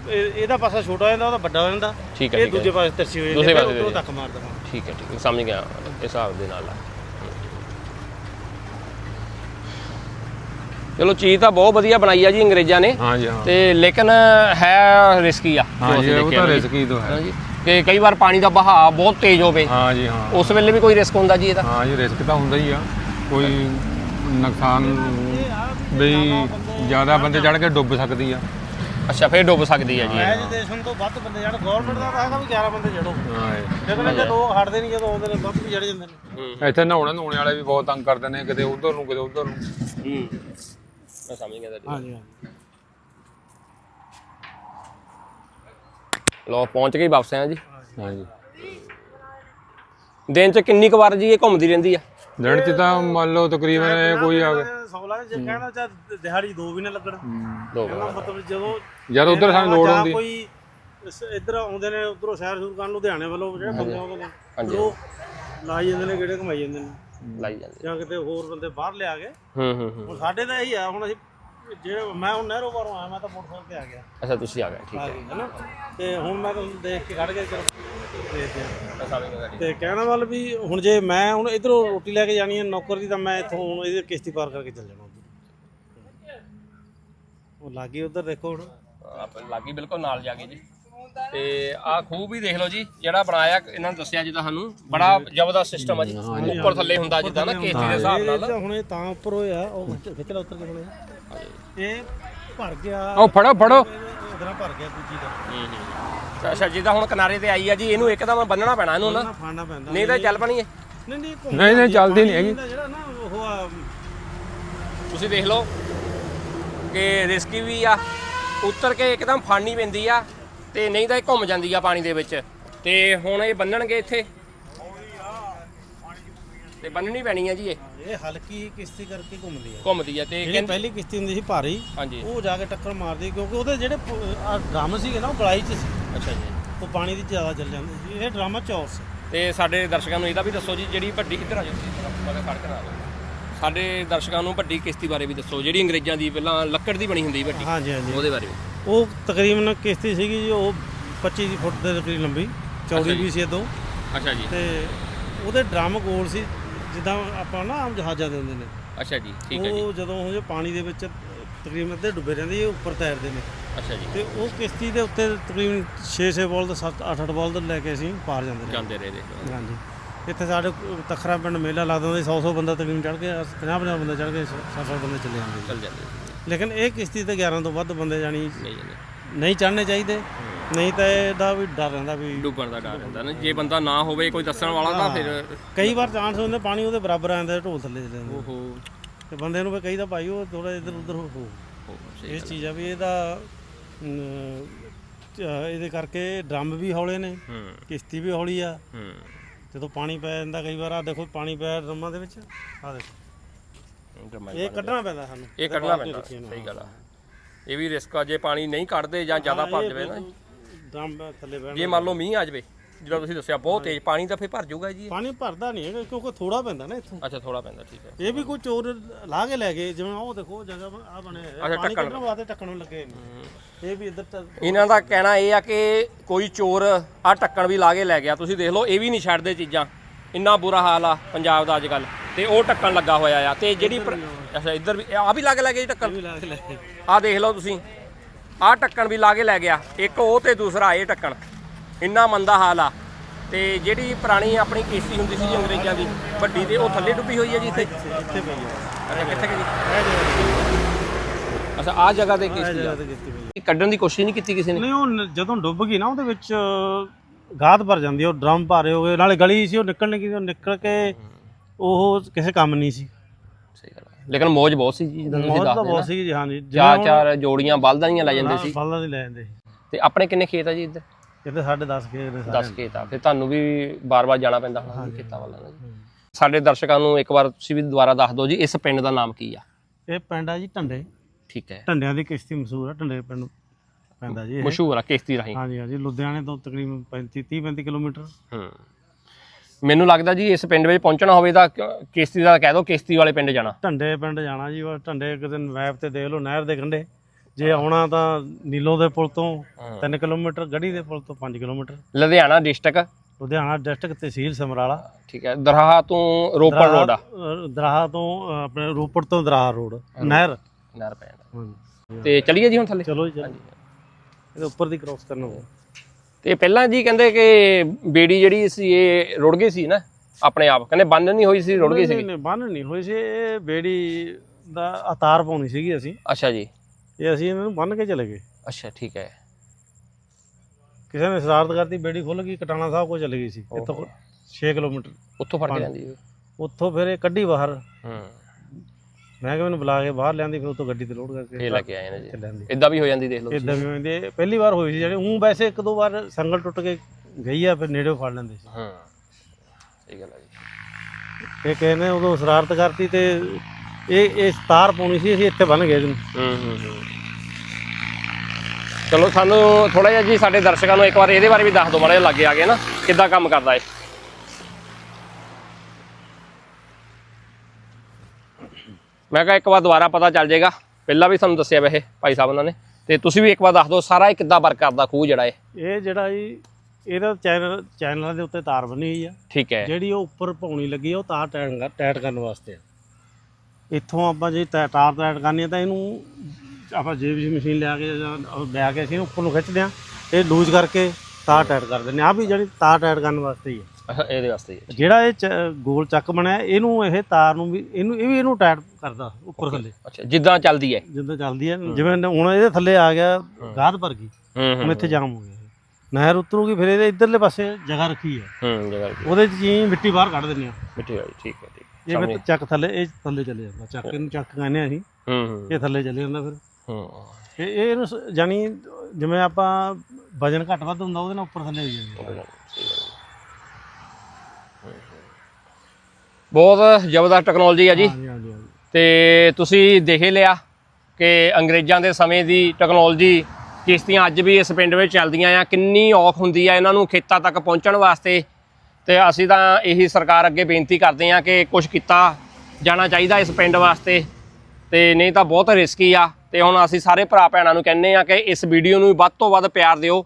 ਇਹ- ਇਹਦਾ ਪਾਸਾ ਛੋਟਾ ਹੋ ਜਾਂਦਾ ਉਹਦਾ ਵੱਡਾ ਹੋ ਜਾਂਦਾ। ਠੀਕ ਹੈ ਇਹ ਠੀਕ ਹੈ। ਦੂਜੇ ਪਾਸੇ ਤਿਰਸੀ ਹੋ ਜਾਂਦੀ ਦੂਸਰੇ ਫਿਰ ਪਾਸੇ ਉੱਧਰੋਂ ਦੇ। ਧੱਕ ਮਾਰਦਾ ਠੀਕ ਹੈ ਠੀਕ ਹੈ। ਸਮਝ ਗਿਆ ਇਸ ਹਿਸਾਬ ਦੇ ਨਾਲ। ਆ ਚਲੋ ਚੀਜ਼ ਤਾਂ ਬਹੁਤ ਵਧੀਆ ਬਣਾਈ ਆ ਜੀ ਅੰਗਰੇਜ਼ਾਂ ਨੇ। ਹਾਂਜੀ ਹਾਂ। ਤੇ ਲੇਕਿਨ ਹੈ ਰਿਸਕੀ ਆ। ਜੋ ਹਾਂਜੀ ਅਸੀਂ ਉਹ ਦੇਖਿਆ ਤਾਂ ਨਾ ਜੀ। ਰਿਸਕੀ ਤੋਂ ਹੈ। ਹਾਂਜੀ। ਕਿ ਕਈ ਵਾਰ ਪਾਣੀ ਦਾ ਵਹਾਅ ਬਹੁਤ ਤੇਜ਼ ਹੋਵੇ। ਹਾਂਜੀ ਹਾਂ। ਉਸ ਵੇਲੇ ਵੀ ਕੋਈ ਰਿਸਕ ਹੁੰਦਾ ਜੀ ਇਹਦਾ? ਹਾਂ ਜੀ ਰਿਸਕ ਤਾਂ ਹੁੰਦਾ ਹੀ ਆ। ਕੋਈ ਨੁਕਸਾਨ ਵੀ ਜ਼ਿਆਦਾ ਬੰਦੇ ਚੜ ਕੇ ਡੁੱਬ ਸਕਦੀ ਆ। ਅੱਛਾ ਫੇਰ ਡੁੱਬ ਸਕਦੀ ਹੈ ਜੀ ਐਜ ਦੇਸ਼ਨ ਤੋਂ ਵੱਧ ਬੰਦੇ ਜੜ ਗਵਰਨਮੈਂਟ ਦਾ ਤਾਂ ਹੈਗਾ ਵੀ 11 ਬੰਦੇ ਜੜੋ ਹਾਂ ਇਹ। ਲੇਕਿਨ ਜੇ ਲੋਕ ਹਟਦੇ ਨਹੀਂ ਜਦੋਂ ਆਉਂਦੇ ਨੇ ਵੱਧ ਵੀ ਜੜ ਜਾਂਦੇ ਨੇ। ਇੱਥੇ ਨਹਾਉਣੇ ਨਹਾਉਣੇ ਵਾਲੇ ਵੀ ਬਹੁਤ ਤੰਗ ਕਰਦੇ ਨੇ ਕਿਤੇ ਉਧਰ ਨੂੰ ਕਿਤੇ ਉਧਰ ਨੂੰ। ਹੂੰ। ਮੈਂ ਸਮਝ ਗਿਆ ਤੁਹਾਡੀ ਹਾਂਜੀ ਹਾਂਜੀ। ਲੋ ਪਹੁੰਚ ਗਏ ਵਾਪਸ ਆ ਜੀ? ਹਾਂਜੀ। ਦਿਨ ਚ ਕਿੰਨੀ ਕੁ ਵਾਰ ਜੀ ਇਹ ਘੁੰਮਦੀ ਰਹਿੰਦੀ ਆ? ਦਿਨ ਚ ਤਾਂ ਮੰਨ ਲਓ ਤਕਰੀਬਨ ਇਹ ਕੋਈ ਆ ਗਿਆ 16 ਜੇ ਕਹਿਣਾ ਚਾ ਦਿਹਾੜੀ ਦੋ ਵੀ ਨਾ ਲੱਗਣ। ਦੋ ਕਹਿੰਦਾ ਮਤਲਬ ਜਦੋਂ ਜਦ ਉਧਰ ਸਾਨੂੰ ਲੋੜ ਜਾਂ ਹੁੰਦੀ। ਕੋਈ ਇਸ- ਇੱਧਰ ਆਉਂਦੇ ਨੇ ਉਧਰੋਂ ਸ਼ਹਿਰ ਸ਼ੁਰੂ ਕਰਨ ਲੁਧਿਆਣੇ ਵੱਲੋਂ ਜਿਹੜੇ ਬੰਦੇ ਆਉਂਦੇ ਨੇ ਹਾਂਜੀ। ਫਿਰ ਉਹ ਲਾਈ ਜਾਂਦੇ ਨੇ ਗੇੜੇ ਘਮਾਈ ਜਾਂਦੇ ਨੇ। ਲਾਈ ਜਾਂਦੀ। ਜਾਂ ਕਿਤੇ ਹੋਰ ਬੰਦੇ ਬਾਹਰ ਲਿਆ ਕੇ। ਹੂੰ ਹੂੰ ਹੂੰ। ਹੁਣ ਸਾਡੇ ਤਾਂ ਇਹੀ ਆ ਹੁਣ ਅਸੀਂ ਜਿਹੜੇ ਮੈਂ ਹੁਣ ਨਹਿਰੋ ਬਾਹਰੋਂ ਆਇਆ ਮੈਂ ਤਾਂ ਮੋਟਰਸਾਈਕਲ ਤੇ ਆ ਗਿਆ। ਅੱਛਾ ਤੁਸੀਂ ਆ ਗਏ ਠੀਕ ਹੈ। ਗਏ ਤੇ ਹੁਣ ਮੈਂ ਤੁਹਾਨੂੰ ਦੇਖ ਕੇ ਖੜ ਗਿਆ ਚਲੋ। ਦੇਖਦੇ ਆ ਤੇ ਕਹਿਣਾ ਵੱਲ ਵੀ ਹੁਣ ਜੇ ਮੈਂ ਹੁਣ ਇਧਰੋਂ ਰੋਟੀ ਲੈ ਕੇ ਜਾਣੀ ਹੈ ਨੌਕਰ ਦੀ ਤਾਂ ਮੈਂ ਇੱਥੋਂ ਹੁਣ ਇਹਦੀ ਕਿਸ਼ਤੀ ਪਾਰ ਕਰਕੇ ਚੱਲ ਜਾਣਾ। ਉਹ ਲਾਗੀ ਉਧਰ ਦੇਖੋ ਹੁਣ। ਆਪ ਲਾਗੀ ਬਿਲਕੁਲ ਨਾਲ ਜਾ ਕੇ ਜੀ। ਤੇ ਆਹ ਖੂਹ ਵੀ ਦੇਖ ਲਓ ਜੀ ਜਿਹੜਾ ਬਣਾਇਆ ਇਹਨਾਂ ਨੇ ਦੱਸਿਆ ਜਿੱਦਾਂ ਸਾਨੂੰ ਬੜਾ ਜ਼ਬਰਦਸਤ ਸਿਸਟਮ ਆ ਜੀ। ਉੱਪਰ ਥੱਲੇ ਹੁੰਦਾ ਜਿੱਦਾਂ ਨਾ ਕਿਸ਼ਤੀ ਦੇ ਹਿਸਾਬ ਨਾਲ। ਤਾਂ ਹੁਣ ਇਹ ਤਾਂ ਉੱਪਰ ਹੋਇਆ ਉਹ ਖਿੱਚ- ਖਿੱਚ ਲਾ ਉੱਤਰ ਕੇ ਬਣਿਆ ਇਹ ਭਰ ਗਿਆ। ਉਹ ਫੜੋ ਫੜੋ। ਉਹਦੇ ਭਰ ਗਿਆ ਦੂਜੀ ਦਾ। ਅੱਛਾ ਜਿੱਦਾਂ ਹੁਣ ਕਿਨਾਰੇ ਤੇ ਆਈ ਆ ਜੀ ਇਹਨੂੰ ਇੱਕਦਮ ਬੰਨਣਾ ਪੈਣਾ ਇਹਨੂੰ ਨਾ। ਨਾ ਫਾੜਨਾ ਪੈਂਦਾ ਨਹੀਂ ਤਾਂ ਚੱਲ ਪਣੀ ਹੈ ਨਹੀਂ ਨਹੀਂ ਨਹੀਂ ਨਹੀਂ ਚੱਲਦੀ ਨਹੀਂ ਹੈਗੀ। ਜਾਂਦਾ ਜਿਹੜਾ ਨਾ ਉਹ ਆ। ਤੁਸੀਂ ਦੇਖ ਲਓ ਕਿ ਰਿਸਕੀ ਵੀ ਆ ਉੱਤਰ ਕੇ ਇੱਕਦਮ ਫਾੜਨੀ ਪੈਂਦੀ ਆ। ਤੇ ਨਹੀਂ ਤਾਂ ਇਹ ਘੁੰਮ ਜਾਂਦੀ ਆ ਪਾਣੀ ਦੇ ਵਿੱਚ। ਤੇ ਹੁਣ ਇਹ ਬੰਨਣਗੇ ਇੱਥੇ। ਤੇ ਬੰਨਣੀ ਪੈਣੀ ਹੈ ਜੀ ਇਹ। ਇਹ ਹਲਕੀ ਕਿਸ਼ਤੀ ਕਰਕੇ ਘੁੰਮਦੀ ਹੈ ਘੁੰਮਦੀ ਹੈ ਤੇ ਜਿਹੜੀ ਕਹਿੰਦੇ ਪਹਿਲੀ ਕਿਸ਼ਤੀ ਹੁੰਦੀ ਸੀ ਭਾਰੀ ਹਾਂਜੀ। ਉਹ ਜਾ ਕੇ ਟੱਕਰ ਮਾਰਦੀ ਕਿਉਂਕਿ ਉਹਦੇ ਜਿਹੜੇ ਆ ਡਰਮ ਸੀਗੇ ਨਾ ਉਹ ਗਲਾਈ 'ਚ ਸੀ। ਅੱਛਾ ਜੀ। ਉਹ ਪਾਣੀ ਦੀ ਜ਼ਿਆਦਾ ਚੱਲ ਜਾਂਦੀ ਸੀ। ਇਹ ਡਰਾਮਾ ਚੌਰ ਸੀ। ਤੇ ਸਾਡੇ ਦਰਸ਼ਕਾਂ ਨੂੰ ਇਹਦਾ ਵੀ ਦੱਸੋ ਜੀ ਜਿਹੜੀ ਵੱਡੀ ਇੱਧਰ ਆ ਜਾਓ ਤੁਸੀਂ ਮੈਂ ਫੜ ਕੇ ਨਾ ਆਓ ਸਾਡੇ ਦਰਸ਼ਕਾਂ ਨੂੰ ਵੱਡੀ ਕਿਸ਼ਤੀ ਬਾਰੇ ਵੀ ਦੱਸੋ ਜਿਹੜੀ ਅੰਗਰੇਜ਼ਾਂ ਦੀ ਪਹਿਲਾਂ ਲੱਕੜ ਦੀ ਬਣੀ ਹੁੰਦੀ ਸੀ ਵੱਡੀ। ਹਾਂਜੀ ਹਾਂਜੀ। ਉਹਦੇ ਬਾਰੇ ਵੀ। ਉਹ ਤਕਰੀਬਨ ਕਿਸ਼ਤੀ ਸੀਗੀ ਜੀ ਉਹ 25 ਫੁੱਟ ਦੇ ਤਕਰੀਬਨ ਲੰਬੀ ਚੌੜੀ। ਵੀ ਸੀ ਇਦੋਂ। ਅੱਛਾ ਜੀ। ਤੇ ਉਹਦੇ ਡਰਮ ਗੋਲ ਸੀ ਜਿੱਦਾਂ ਆਪਾਂ ਨਾ ਆਮ ਜਹਾਜ਼ਾਂ ਦੇ ਹੁੰਦੇ ਨੇ। ਅੱਛਾ ਜੀ ਠੀਕ ਹੈ ਜੀ। ਉਹ ਜਦੋਂ ਉਹ ਪਾਣੀ ਦੇ ਵਿੱਚ ਤਕਰੀਬਨ ਅੱਧੇ ਡੁੱਬੇ ਰਹਿੰਦੇ ਇਹ ਉੱਪਰ ਤੈਰਦੇ ਨੇ। ਅੱਛਾ ਜੀ। ਤੇ ਉਹ ਕਿਸ਼ਤੀ ਦੇ ਉੱਤੇ ਤਕਰੀਬਨ 6-6 ਬੋਲ ਦਾ 7-8 ਬੋਲ ਦਾ ਲੈ ਕੇ ਅਸੀਂ ਪਾਰ ਜਾਂਦੇ ਨੇ ਜਾਂਦੇ ਰਹੇ ਲਓ ਹਾਂਜੀ। ਇੱਥੇ ਸਾਡੇ ਤਖਰਾ ਪਿੰਡ ਮੇਲਾ ਲੱਗਦਾ ਹੁੰਦਾ 100-100 ਬੰਦਾ ਤਕਰੀਬਨ ਚੜ ਕੇ 50-50 ਬੰਦਾ ਚੜ ਕੇ 60-60 ਬੰਦੇ ਚਲੇ ਜਾਂਦੇ ਚੱਲ ਜਾਂਦੇ। ਲੇਕਿਨ ਇਹ ਕਿਸ਼ਤੀ ਤੇ 11 ਤੋਂ ਵੱਧ ਬੰਦੇ ਜਾਣੀ ਨਹੀਂ ਜਾਂਦੇ। ਨਹੀਂ ਚੜਨੇ ਚਾਹੀਦੇ। ਨਹੀਂ ਤਾਂ ਇਹਦਾ ਵੀ ਡਰ ਰਹਿੰਦਾ ਵੀ ਡੁੱਬਣ ਦਾ ਡਰ ਰਹਿੰਦਾ ਨਾ। ਜੇ ਬੰਦਾ ਨਾ ਹੋਵੇ ਕੋਈ ਦੱਸਣ ਵਾਲਾ ਤਾਂ ਫਿਰ ਕਈ ਵਾਰ ਚਾਂਸ ਹੁੰਦੇ ਪਾਣੀ ਉਹਦੇ ਬਰਾਬਰ ਆ ਜਾਂਦਾ ਢੋਲ ਥੱਲੇ ਚਲੇ ਜਾਂਦਾ। ਓਹੋ। ਤੇ ਬੰਦੇ ਨੂੰ ਵੀ ਕਹੀਦਾ ਭਾਈ ਉਹ ਥੋੜਾ ਇੱਧਰ ਉੱਧਰ ਹੋ ਹੋ। ਇਹ ਚੀਜ਼ ਆ ਵੀ ਇਹਦਾ ਅਮ, ਚ- ਇਹਦੇ ਕਰਕੇ ਡਰਮ ਵੀ ਹੌਲੇ ਨੇ ਹੂੰ। ਕਿਸ਼ਤੀ ਵੀ ਹੌਲੀ ਆ। ਹੂੰ। ਜਦੋਂ ਪਾਣੀ ਪੈ ਜਾਂਦਾ ਕਈ ਵਾਰ ਆ ਦੇਖੋ ਪਾਣੀ ਪੈ ਡਰਮਾਂ ਦੇ ਵਿੱਚ। ਆ ਦੇਖੋ। ਇਹ ਕੱਢਣਾ ਪੈਂਦਾ ਸਾਨੂੰ। ਇਹ ਕੱਢਣਾ ਪੈਂਦਾ ਸਹੀ ਗੱਲ ਆ। ਇਹ ਵੀ ਰਿਸਕ ਆ ਜੇ ਪਾਣੀ ਨਹੀਂ ਕੱਢਦੇ ਜਾਂ ਜ਼ਿਆਦਾ ਭਰ ਜਾਵੇ ਨਾ। ਡਰਮ ਥੱਲੇ ਬਹਿਣ ਜੇ ਮੰਨ ਲਓ ਮੀਂਹ ਆ ਜਾਵੇ ਜਿਹੜਾ ਤੁਸੀਂ ਦੱਸਿਆ ਬਹੁਤ ਤੇਜ਼ ਪਾਣੀ ਤਾਂ ਫੇਰ ਭਰ ਜਾਊਗਾ ਜੀ। ਪਾਣੀ ਭਰਦਾ ਨਹੀਂ ਹੈਗਾ ਕਿਉਂਕਿ ਥੋੜਾ ਪੈਂਦਾ ਨਾ ਇੱਥੋਂ। ਅੱਛਾ ਥੋੜਾ ਪੈਂਦਾ ਠੀਕ ਹੈ। ਇਹ ਵੀ ਕੋਈ ਚੋਰ ਲਾ ਕੇ ਲੈ ਗਏ ਜਿਵੇਂ ਉਹ ਦੇਖੋ ਜਗ੍ਹਾ ਆ ਬਣੇ ਹੋਏ ਆ। ਅੱਛਾ, ਪਾਣੀ। ਕੱਢਣ ਵਾਸਤੇ ਟੱਕਣ ਲੱਗੇ ਨੇ। ਇਹ ਵੀ ਇੱਧਰ ਇਹਨਾਂ ਦਾ ਕਹਿਣਾ ਇਹ ਆ ਕਿ ਕੋਈ ਚੋਰ ਆ ਢੱਕਣ ਵੀ ਲਾ ਕੇ ਲੈ ਗਿਆ। ਤੁਸੀਂ ਦੇਖ ਲਓ ਇਹ ਵੀ ਨਹੀਂ ਛੱਡਦੇ ਚੀਜ਼ਾਂ। ਇੰਨਾ ਬੁਰਾ ਹਾਲ ਆ ਪੰਜਾਬ ਦਾ ਅੱਜ ਕੱਲ ਤੇ ਉਹ ਢੱਕਣ ਲੱਗਾ ਹੋਇਆ ਆ ਤੇ ਜਿਹੜੀ ਪਰ- ਅੱਛਾ ਇੱਧਰ ਵੀ ਆ ਵੀ ਲਾ ਕੇ ਲੈ ਗਏ ਜੀ ਢੱਕਣ? ਕੇ ਆ ਦੇਖ ਲਓ ਤੁਸੀਂ। ਆ ਢੱਕਣ ਵੀ ਲਾ ਕੇ ਲੈ ਗਿਆ। ਇੱਕ ਉਹ ਤੇ ਦੂਸਰਾ ਇਹ ਢੱਕਣ। ਇੰਨਾ ਮੰਦਾ ਹਾਲ ਆ। ਤੇ ਜਿਹੜੀ ਪੁਰਾਣੀ ਆਪਣੀ ਕਿਸ਼ਤੀ ਹੁੰਦੀ ਸੀ ਜੀ ਅੰਗਰੇਜ਼ਾਂ ਦੀ ਵੱਡੀ ਤੇ ਉਹ ਥੱਲੇ ਡੁੱਬੀ ਹੋਈ ਹੈ ਜੀ ਇੱਥੇ? ਇੱਥੇ ਪਈ ਆ ਅੱਛਾ ਕਿੱਥੇ ਗਈ? ਅੱਛਾ ਆ। ਜਗ੍ਹਾ ਤੇ ਜਗ੍ਹਾ ਆ ਕੱਢਣ ਦੀ ਕੋਸ਼ਿਸ਼ ਨਹੀਂ ਕੀਤੀ ਕਿਸੇ ਨੇ? ਨਹੀਂ ਉਹ ਨ- ਜਦੋਂ ਡੁੱਬ ਗਈ ਨਾ ਉਹਦੇ ਵਿੱਚ ਗਾਦ ਭਰ ਜਾਂਦੀ ਆ, ਉਹ ਡਰਮ ਭਾਰੇ ਹੋ ਗਏ। ਨਾਲੇ ਗਲੀ ਸੀ ਉਹ ਨਿਕਲਣ ਲੱਗੀ ਉਹ ਨਿਕਲ ਕੇ ਉਹ ਕਿਸੇ ਕੰਮ ਨਹੀਂ ਸੀ। ਸਹੀ ਗੱਲ ਆ। ਲੇਕਿਨ ਮੌਜ ਬਹੁਤ ਸੀ ਜੀ ਜਦੋਂ ਤੁਸੀਂ ਮੌਤ ਤਾਂ ਬਹੁਤ ਨਾ। ਸੀ ਜੀ ਹਾਂਜੀ। ਚਾਰ ਚਾਰ ਜੋੜੀਆਂ ਬਲਦਾਂ ਦੀਆਂ ਲੈ ਜਾਂਦੇ ਸੀ। ਫਲਾਂ ਦੀ ਲੈ ਜਾਂਦੇ ਸੀ। ਤੇ ਆਪਣੇ ਕਿੰਨੇ ਖੇਤ ਆ ਜੀ ਇੱਧਰ? ਕਿਤੇ ਸਾਡੇ 10 ਕੇ ਨੇ 10 ਖੇਤ ਆ। ਫਿਰ ਤੁਹਾਨੂੰ ਵੀ ਬਾਰ-ਬਾਰ ਜਾਣਾ ਪੈਂਦਾ ਹੋਣਾ ਜੀ ਖੇਤਾਂ ਵੱਲ ਨਾ ਜੀ। ਸਾਡੇ ਦਰਸ਼ਕਾਂ ਨੂੰ ਇੱਕ ਵਾਰ ਤੁਸੀਂ ਵੀ ਦੁਬਾਰਾ ਦੱਸ ਦਿਓ ਜੀ ਇਸ ਪਿੰਡ ਦਾ ਨਾਮ ਕੀ ਆ? ਇਹ ਪਿੰਡ ਆ ਜੀ ਢੰਡੇ। ਠੀਕ ਹੈ। ਢੰਡਿਆਂ ਦੀ ਕਿਸ਼ਤੀ ਮਸ਼ਹੂਰ ਆ ਢੰਡੇ ਪਿੰਡ ਪੈਂਦਾ ਜੀ ਇਹ। ਮਸ਼ਹੂਰ ਆ ਕਿਸ਼ਤੀ ਰਾਹੀਂ। ਹਾਂਜੀ ਹਾਂਜੀ ਲੁਧਿਆਣੇ ਤੋਂ ਤਕਰੀਬਨ 35 30 35 ਕਿਲੋਮੀਟਰ। ਹੂੰ। ਮੈਨੂੰ ਲੱਗਦਾ ਜੀ ਇਸ ਪਿੰਡ ਵਿੱਚ ਪਹੁੰਚਣਾ ਹੋਵੇ ਤਾਂ ਕਿਸ਼ਤੀ ਦਾ ਕਹਿ ਦਿਓ ਕਿਸ਼ਤੀ ਵਾਲੇ ਪਿੰਡ ਜਾਣਾ। ਢੰਡੇ ਪਿੰਡ ਜਾਣਾ ਜੀ ਉਹ ਢੰਡੇ ਇੱਕ ਦਿਨ ਮੈਪ ਤੇ ਦੇਖ ਲਓ ਨਹਿਰ ਦੇ ਕੰਢੇ। ਜੇ ਆਉਣਾ ਤਾਂ ਨੀਲੋਂ ਦੇ ਪੁਲ ਤੋਂ 3 ਕਿਲੋਮੀਟਰ ਗੜੀ ਦੇ ਪੁਲ ਤੋਂ 5 kilometre. Ludhiana district Ludhiana district tehsil Samrala. ਠੀਕ ਹੈ ਦਰਹਾ ਤੋਂ ਰੋਪੜ ਰੋਡ ਆ। ਦਰਾਹਾ ਤੋਂ ਆਪਣੇ ਰੋਪੜ ਤੋਂ ਦਰਾਹਾ ਰੋਡ ਨਹਿਰ। ਨਹਿਰ ਪੈਂਦਾ। ਤੇ ਚਲੀਏ ਜੀ ਹੁਣ ਥੱਲੇ? ਚਲੋ ਜੀ। ਇਹਦੇ ਉੱਪਰ ਦੀ ਕ੍ਰੋਸ ਕਰਨਾ ਹੋਊ ਤੇ ਪਹਿਲਾਂ ਜੀ ਕਹਿੰਦੇ ਕਿ ਬੇੜੀ ਜਿਹੜੀ ਸੀ ਇਹ ਰੁੜ ਗਈ ਸੀ ਨਾ ਆਪਣੇ ਆਪ। ਕਹਿੰਦੇ ਬੰਨ ਨਹੀਂ ਹੋਈ ਸੀ ਰੁੜ ਗਈ ਸੀ ਨਹੀਂ ਬੰਨ ਨਹੀਂ ਹੋਈ ਸੀ ਇਹ ਬੇੜੀ ਦਾ ਅਤਾਰ ਪਾਉਣੀ ਸੀਗੀ ਅਸੀਂ। ਅੱਛਾ ਜੀ। ਇਹ ਅਸੀਂ ਇਹਨਾਂ ਨੂੰ ਬੰਨ ਕੇ ਚਲੇ ਗਏ। ਅੱਛਾ ਠੀਕ ਹੈ। ਕਿਸੇ ਨੇ ਸ਼ਰਾਰਤ ਕਰਤੀ ਬੇੜੀ ਖੁੱਲ ਗਈ ਕਟਾਣਾ ਸਾਹਿਬ ਕੋ ਚਲੇ ਗਈ ਸੀ। ਇੱਥੋਂ 6 ਕਿਲੋਮੀਟਰ ਉੱਥੋਂ ਫੜ ਕੇ ਜਾਂਦੀ ਉੱਥੋਂ ਫਿਰ ਇਹ ਕੱਢੀ ਬਾਹਰ। ਹੂੰ। ਮੈਂ ਕਿਹਾ ਮੈਨੂੰ ਬੁਲਾ ਕੇ ਬਾਹਰ ਲਿਆਂਦੀ ਫਿਰ ਉੱਥੋਂ ਗੱਡੀ ਤੇ ਲੋਡ ਕਰਕੇ ਇਹ ਲੈ ਕੇ ਆਏ ਨੇ ਜੀ। ਇਦਾਂ ਵੀ ਹੋ ਜਾਂਦੀ ਦੇਖ ਲਓ। ਇਦਾਂ ਵੀ ਹੁੰਦੀ ਹੈ। ਪਹਿਲੀ ਵਾਰ ਹੋਈ ਸੀ ਜਿਹੜੇ ਉਹ ਵੈਸੇ ਇੱਕ ਦੋ ਵਾਰ ਸੰਗਲ ਟੁੱਟ ਕੇ ਗਈ ਆ ਫਿਰ ਨੇੜੇ ਫੜ ਲੈਂਦੇ ਸੀ। ਹਾਂ ਸਹੀ ਗੱਲ ਹੈ ਜੀ। ਇਹ ਕਹਿੰਦੇ ਉਦੋਂ ਸ਼ਰਾਰਤ ਕਰਤੀ ਤੇ ਇਹ ਇਹ ਤਾਰ ਪਾਉਣੀ ਸੀ ਅਸੀਂ ਇੱਥੇ ਬੰਨ ਗਏ ਹੂੰ ਹੂੰ ਹੂੰ। ਚਲੋ ਸਾਨੂੰ ਥੋੜਾ ਜਿਹਾ ਜੀ ਸਾਡੇ ਦਰਸ਼ਕਾਂ ਨੂੰ ਇੱਕ ਵਾਰ ਇਹਦੇ ਬਾਰੇ ਵੀ ਦੱਸ ਦਿਓ ਮਾੜਾ ਜਿਹਾ ਲੱਗੇ ਆ ਗਏ ਨਾ ਕਿੱਦਾਂ ਕੰਮ ਕਰਦਾ ਇਹ। ਮੈਂ ਕਿਹਾ ਇੱਕ ਵਾਰ ਦੁਬਾਰਾ ਪਤਾ ਚੱਲ ਜਾਏਗਾ। ਪਹਿਲਾਂ ਵੀ ਸਾਨੂੰ ਦੱਸਿਆ ਵੈਸੇ ਭਾਈ ਸਾਹਿਬ ਉਹਨਾਂ ਨੇ। ਤੇ ਤੁਸੀਂ ਵੀ ਇੱਕ ਵਾਰ ਦੱਸ ਦਿਓ ਸਾਰਾ ਇਹ ਕਿੱਦਾਂ ਵਰਕ ਕਰਦਾ ਖੂਹ ਜਿਹੜਾ ਇਹ? ਇਹ ਜਿਹੜਾ ਜੀ ਇਹਦਾ ਚੈਨਲ ਚੈਨਲਾਂ ਦੇ ਉੱਤੇ ਤਾਰ ਬਣੀ ਹੋਈ ਆ। ਠੀਕ ਹੈ। ਜਿਹੜੀ ਉਹ ਉੱਪਰ ਪਾਉਣੀ ਲੱਗੀ ਆ ਉਹ ਤਾਰ ਟੈਟ ਕਰ- ਟੈਟ ਕਰਨ ਵਾਸਤੇ ਆ। ਇੱਥੋਂ ਆਪਾਂ ਜੇ ਤਾਰ ਟੈਟ ਕਰਨੀ ਆ ਤਾਂ ਇਹਨੂੰ ਆਪਾਂ ਜੇਬੀ ਮਸ਼ੀਨ ਲਿਆ ਕੇ ਜਾਂ ਉਹ ਲੈ ਕੇ ਅਸੀਂ ਉੱਪਰ ਨੂੰ ਖਿੱਚਦੇ ਆ। ਇਹ ਲੂਜ਼ ਕਰਕੇ ਤਾਰ ਟੈਟ ਕਰ ਦਿੰਦੇ ਆ। ਵੀ ਜਿਹੜੀ ਤਾਰ ਟੈਟ ਕਰਨ ਵਾਸਤੇ ਹੀ ਆ। ਅੱਛਾ, ਇਹਦੇ ਵਾਸਤੇ ਹੀ ਹੈ। ਜਿਹੜਾ ਇਹ ਚ- ਗੋਲ ਚੱਕ ਬਣਿਆ ਇਹਨੂੰ ਇਹ ਤਾਰ ਨੂੰ ਵੀ ਇਹਨੂੰ ਇਹ ਵੀ ਇਹਨੂੰ ਟੈਟ ਕਰਦਾ ਉੱਪਰ ਥੱਲੇ। ਅੱਛਾ ਜਿੱਦਾਂ ਚੱਲਦੀ ਹੈ। ਜਿੱਦਾਂ ਚੱਲਦੀ ਹੈ ਜਿਵੇਂ ਹੁਣ ਇਹਦੇ ਥੱਲੇ ਆ ਗਿਆ ਗਾਦ ਭਰ ਗਈ ਹੂੰ ਹੁਣ ਹੂੰ। ਇੱਥੇ ਜਾਮ ਹੋ ਗਿਆ। ਇਹ। ਨਹਿਰ ਉਤਰੂਗੀ ਫਿਰ ਇਹਦੇ ਇਧਰਲੇ ਪਾਸੇ ਜਗ੍ਹਾ ਰੱਖੀ ਹੈ। ਹੂੰ ਜਗ੍ਹਾ ਉਹਦੇ ਚ ਜੀ ਮਿੱਟੀ ਬਾਹਰ ਕੱਢ ਦਿੰਦੇ ਆ ਮਿੱਟੀ ਵਾਲੀ ਠੀਕ ਹੈ ਠੀਕ ਇਹ ਸਮਝ ਫਿਰ ਚੱਕ ਥੱਲੇ ਇਹ ਥੱਲੇ ਚਲੇ ਜਾਂਦਾ। ਚੱਕ ਇਹਨੂੰ ਚੱਕ ਕਹਿੰਦੇ ਆ ਅਸੀਂ। ਹੂੰ ਹੂੰ ਇਹ ਥੱਲੇ ਚਲੇ ਜਾਂਦਾ ਫਿਰ। ਹੂੰ। ਇਹ ਇਹ ਇਹਨੂੰ ਸ- ਜਾਣੀ ਜਿਵੇਂ ਆਪਾਂ ਵਜਨ ਘੱਟ ਵੱਧ ਹੁੰਦਾ ਉਹਦੇ ਨਾਲ ਉੱਪਰ ਥੱਲੇ ਹੋ ਜਾਂਦੀ ਹੈ। ਬਹੁਤ ਜ਼ਬਰਦਸਤ ਟੈਕਨੋਲੋਜੀ ਆ ਜੀ। ਹਾਂਜੀ ਹਾਂਜੀ ਹਾਂਜੀ। ਤੇ ਤੁਸੀਂ ਦੇਖ ਹੀ ਲਿਆ ਕਿ ਅੰਗਰੇਜ਼ਾਂ ਦੇ ਸਮੇਂ ਦੀ ਟੈਕਨੋਲੋਜੀ ਕਿਸ਼ਤੀਆਂ ਅੱਜ ਵੀ ਇਸ ਪਿੰਡ ਵਿੱਚ ਚੱਲਦੀਆਂ ਆ। ਕਿੰਨੀ ਔਖ ਹੁੰਦੀ ਆ ਇਹਨਾਂ ਨੂੰ ਖੇਤਾਂ ਤੱਕ ਪਹੁੰਚਣ ਵਾਸਤੇ। ਤੇ ਅਸੀਂ ਤਾਂ ਇਹੀ ਸਰਕਾਰ ਅੱਗੇ ਬੇਨਤੀ ਕਰਦੇ ਆ ਕਿ ਕੁਝ ਕੀਤਾ ਜਾਣਾ ਚਾਹੀਦਾ ਇਸ ਪਿੰਡ ਵਾਸਤੇ। ਤੇ ਨਹੀਂ ਤਾਂ ਬਹੁਤ ਰਿਸਕੀ ਆ। ਤੇ ਹੁਣ ਅਸੀਂ ਸਾਰੇ ਭਰਾ ਭੈਣਾਂ ਨੂੰ ਕਹਿੰਨੇ ਆ ਕਿ ਇਸ ਵੀਡੀਓ ਨੂੰ ਵੱਧ ਤੋਂ ਵੱਧ ਪਿਆਰ ਦਿਓ।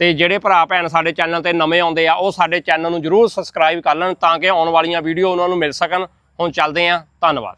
ਤੇ ਜਿਹੜੇ ਭਰਾ ਭੈਣ ਸਾਡੇ ਚੈਨਲ ਤੇ ਨਵੇਂ ਆਉਂਦੇ ਆ, ਉਹ ਸਾਡੇ ਚੈਨਲ ਨੂੰ ਜਰੂਰ ਸਬਸਕ੍ਰਾਈਬ ਕਰ ਲੈਣ ਤਾਂ ਕਿ ਆਉਣ ਵਾਲੀਆਂ ਵੀਡੀਓ ਉਹਨਾਂ ਨੂੰ ਮਿਲ ਸਕਣ। ਹੁਣ ਚੱਲਦੇ ਆ ਧੰਨਵਾਦ।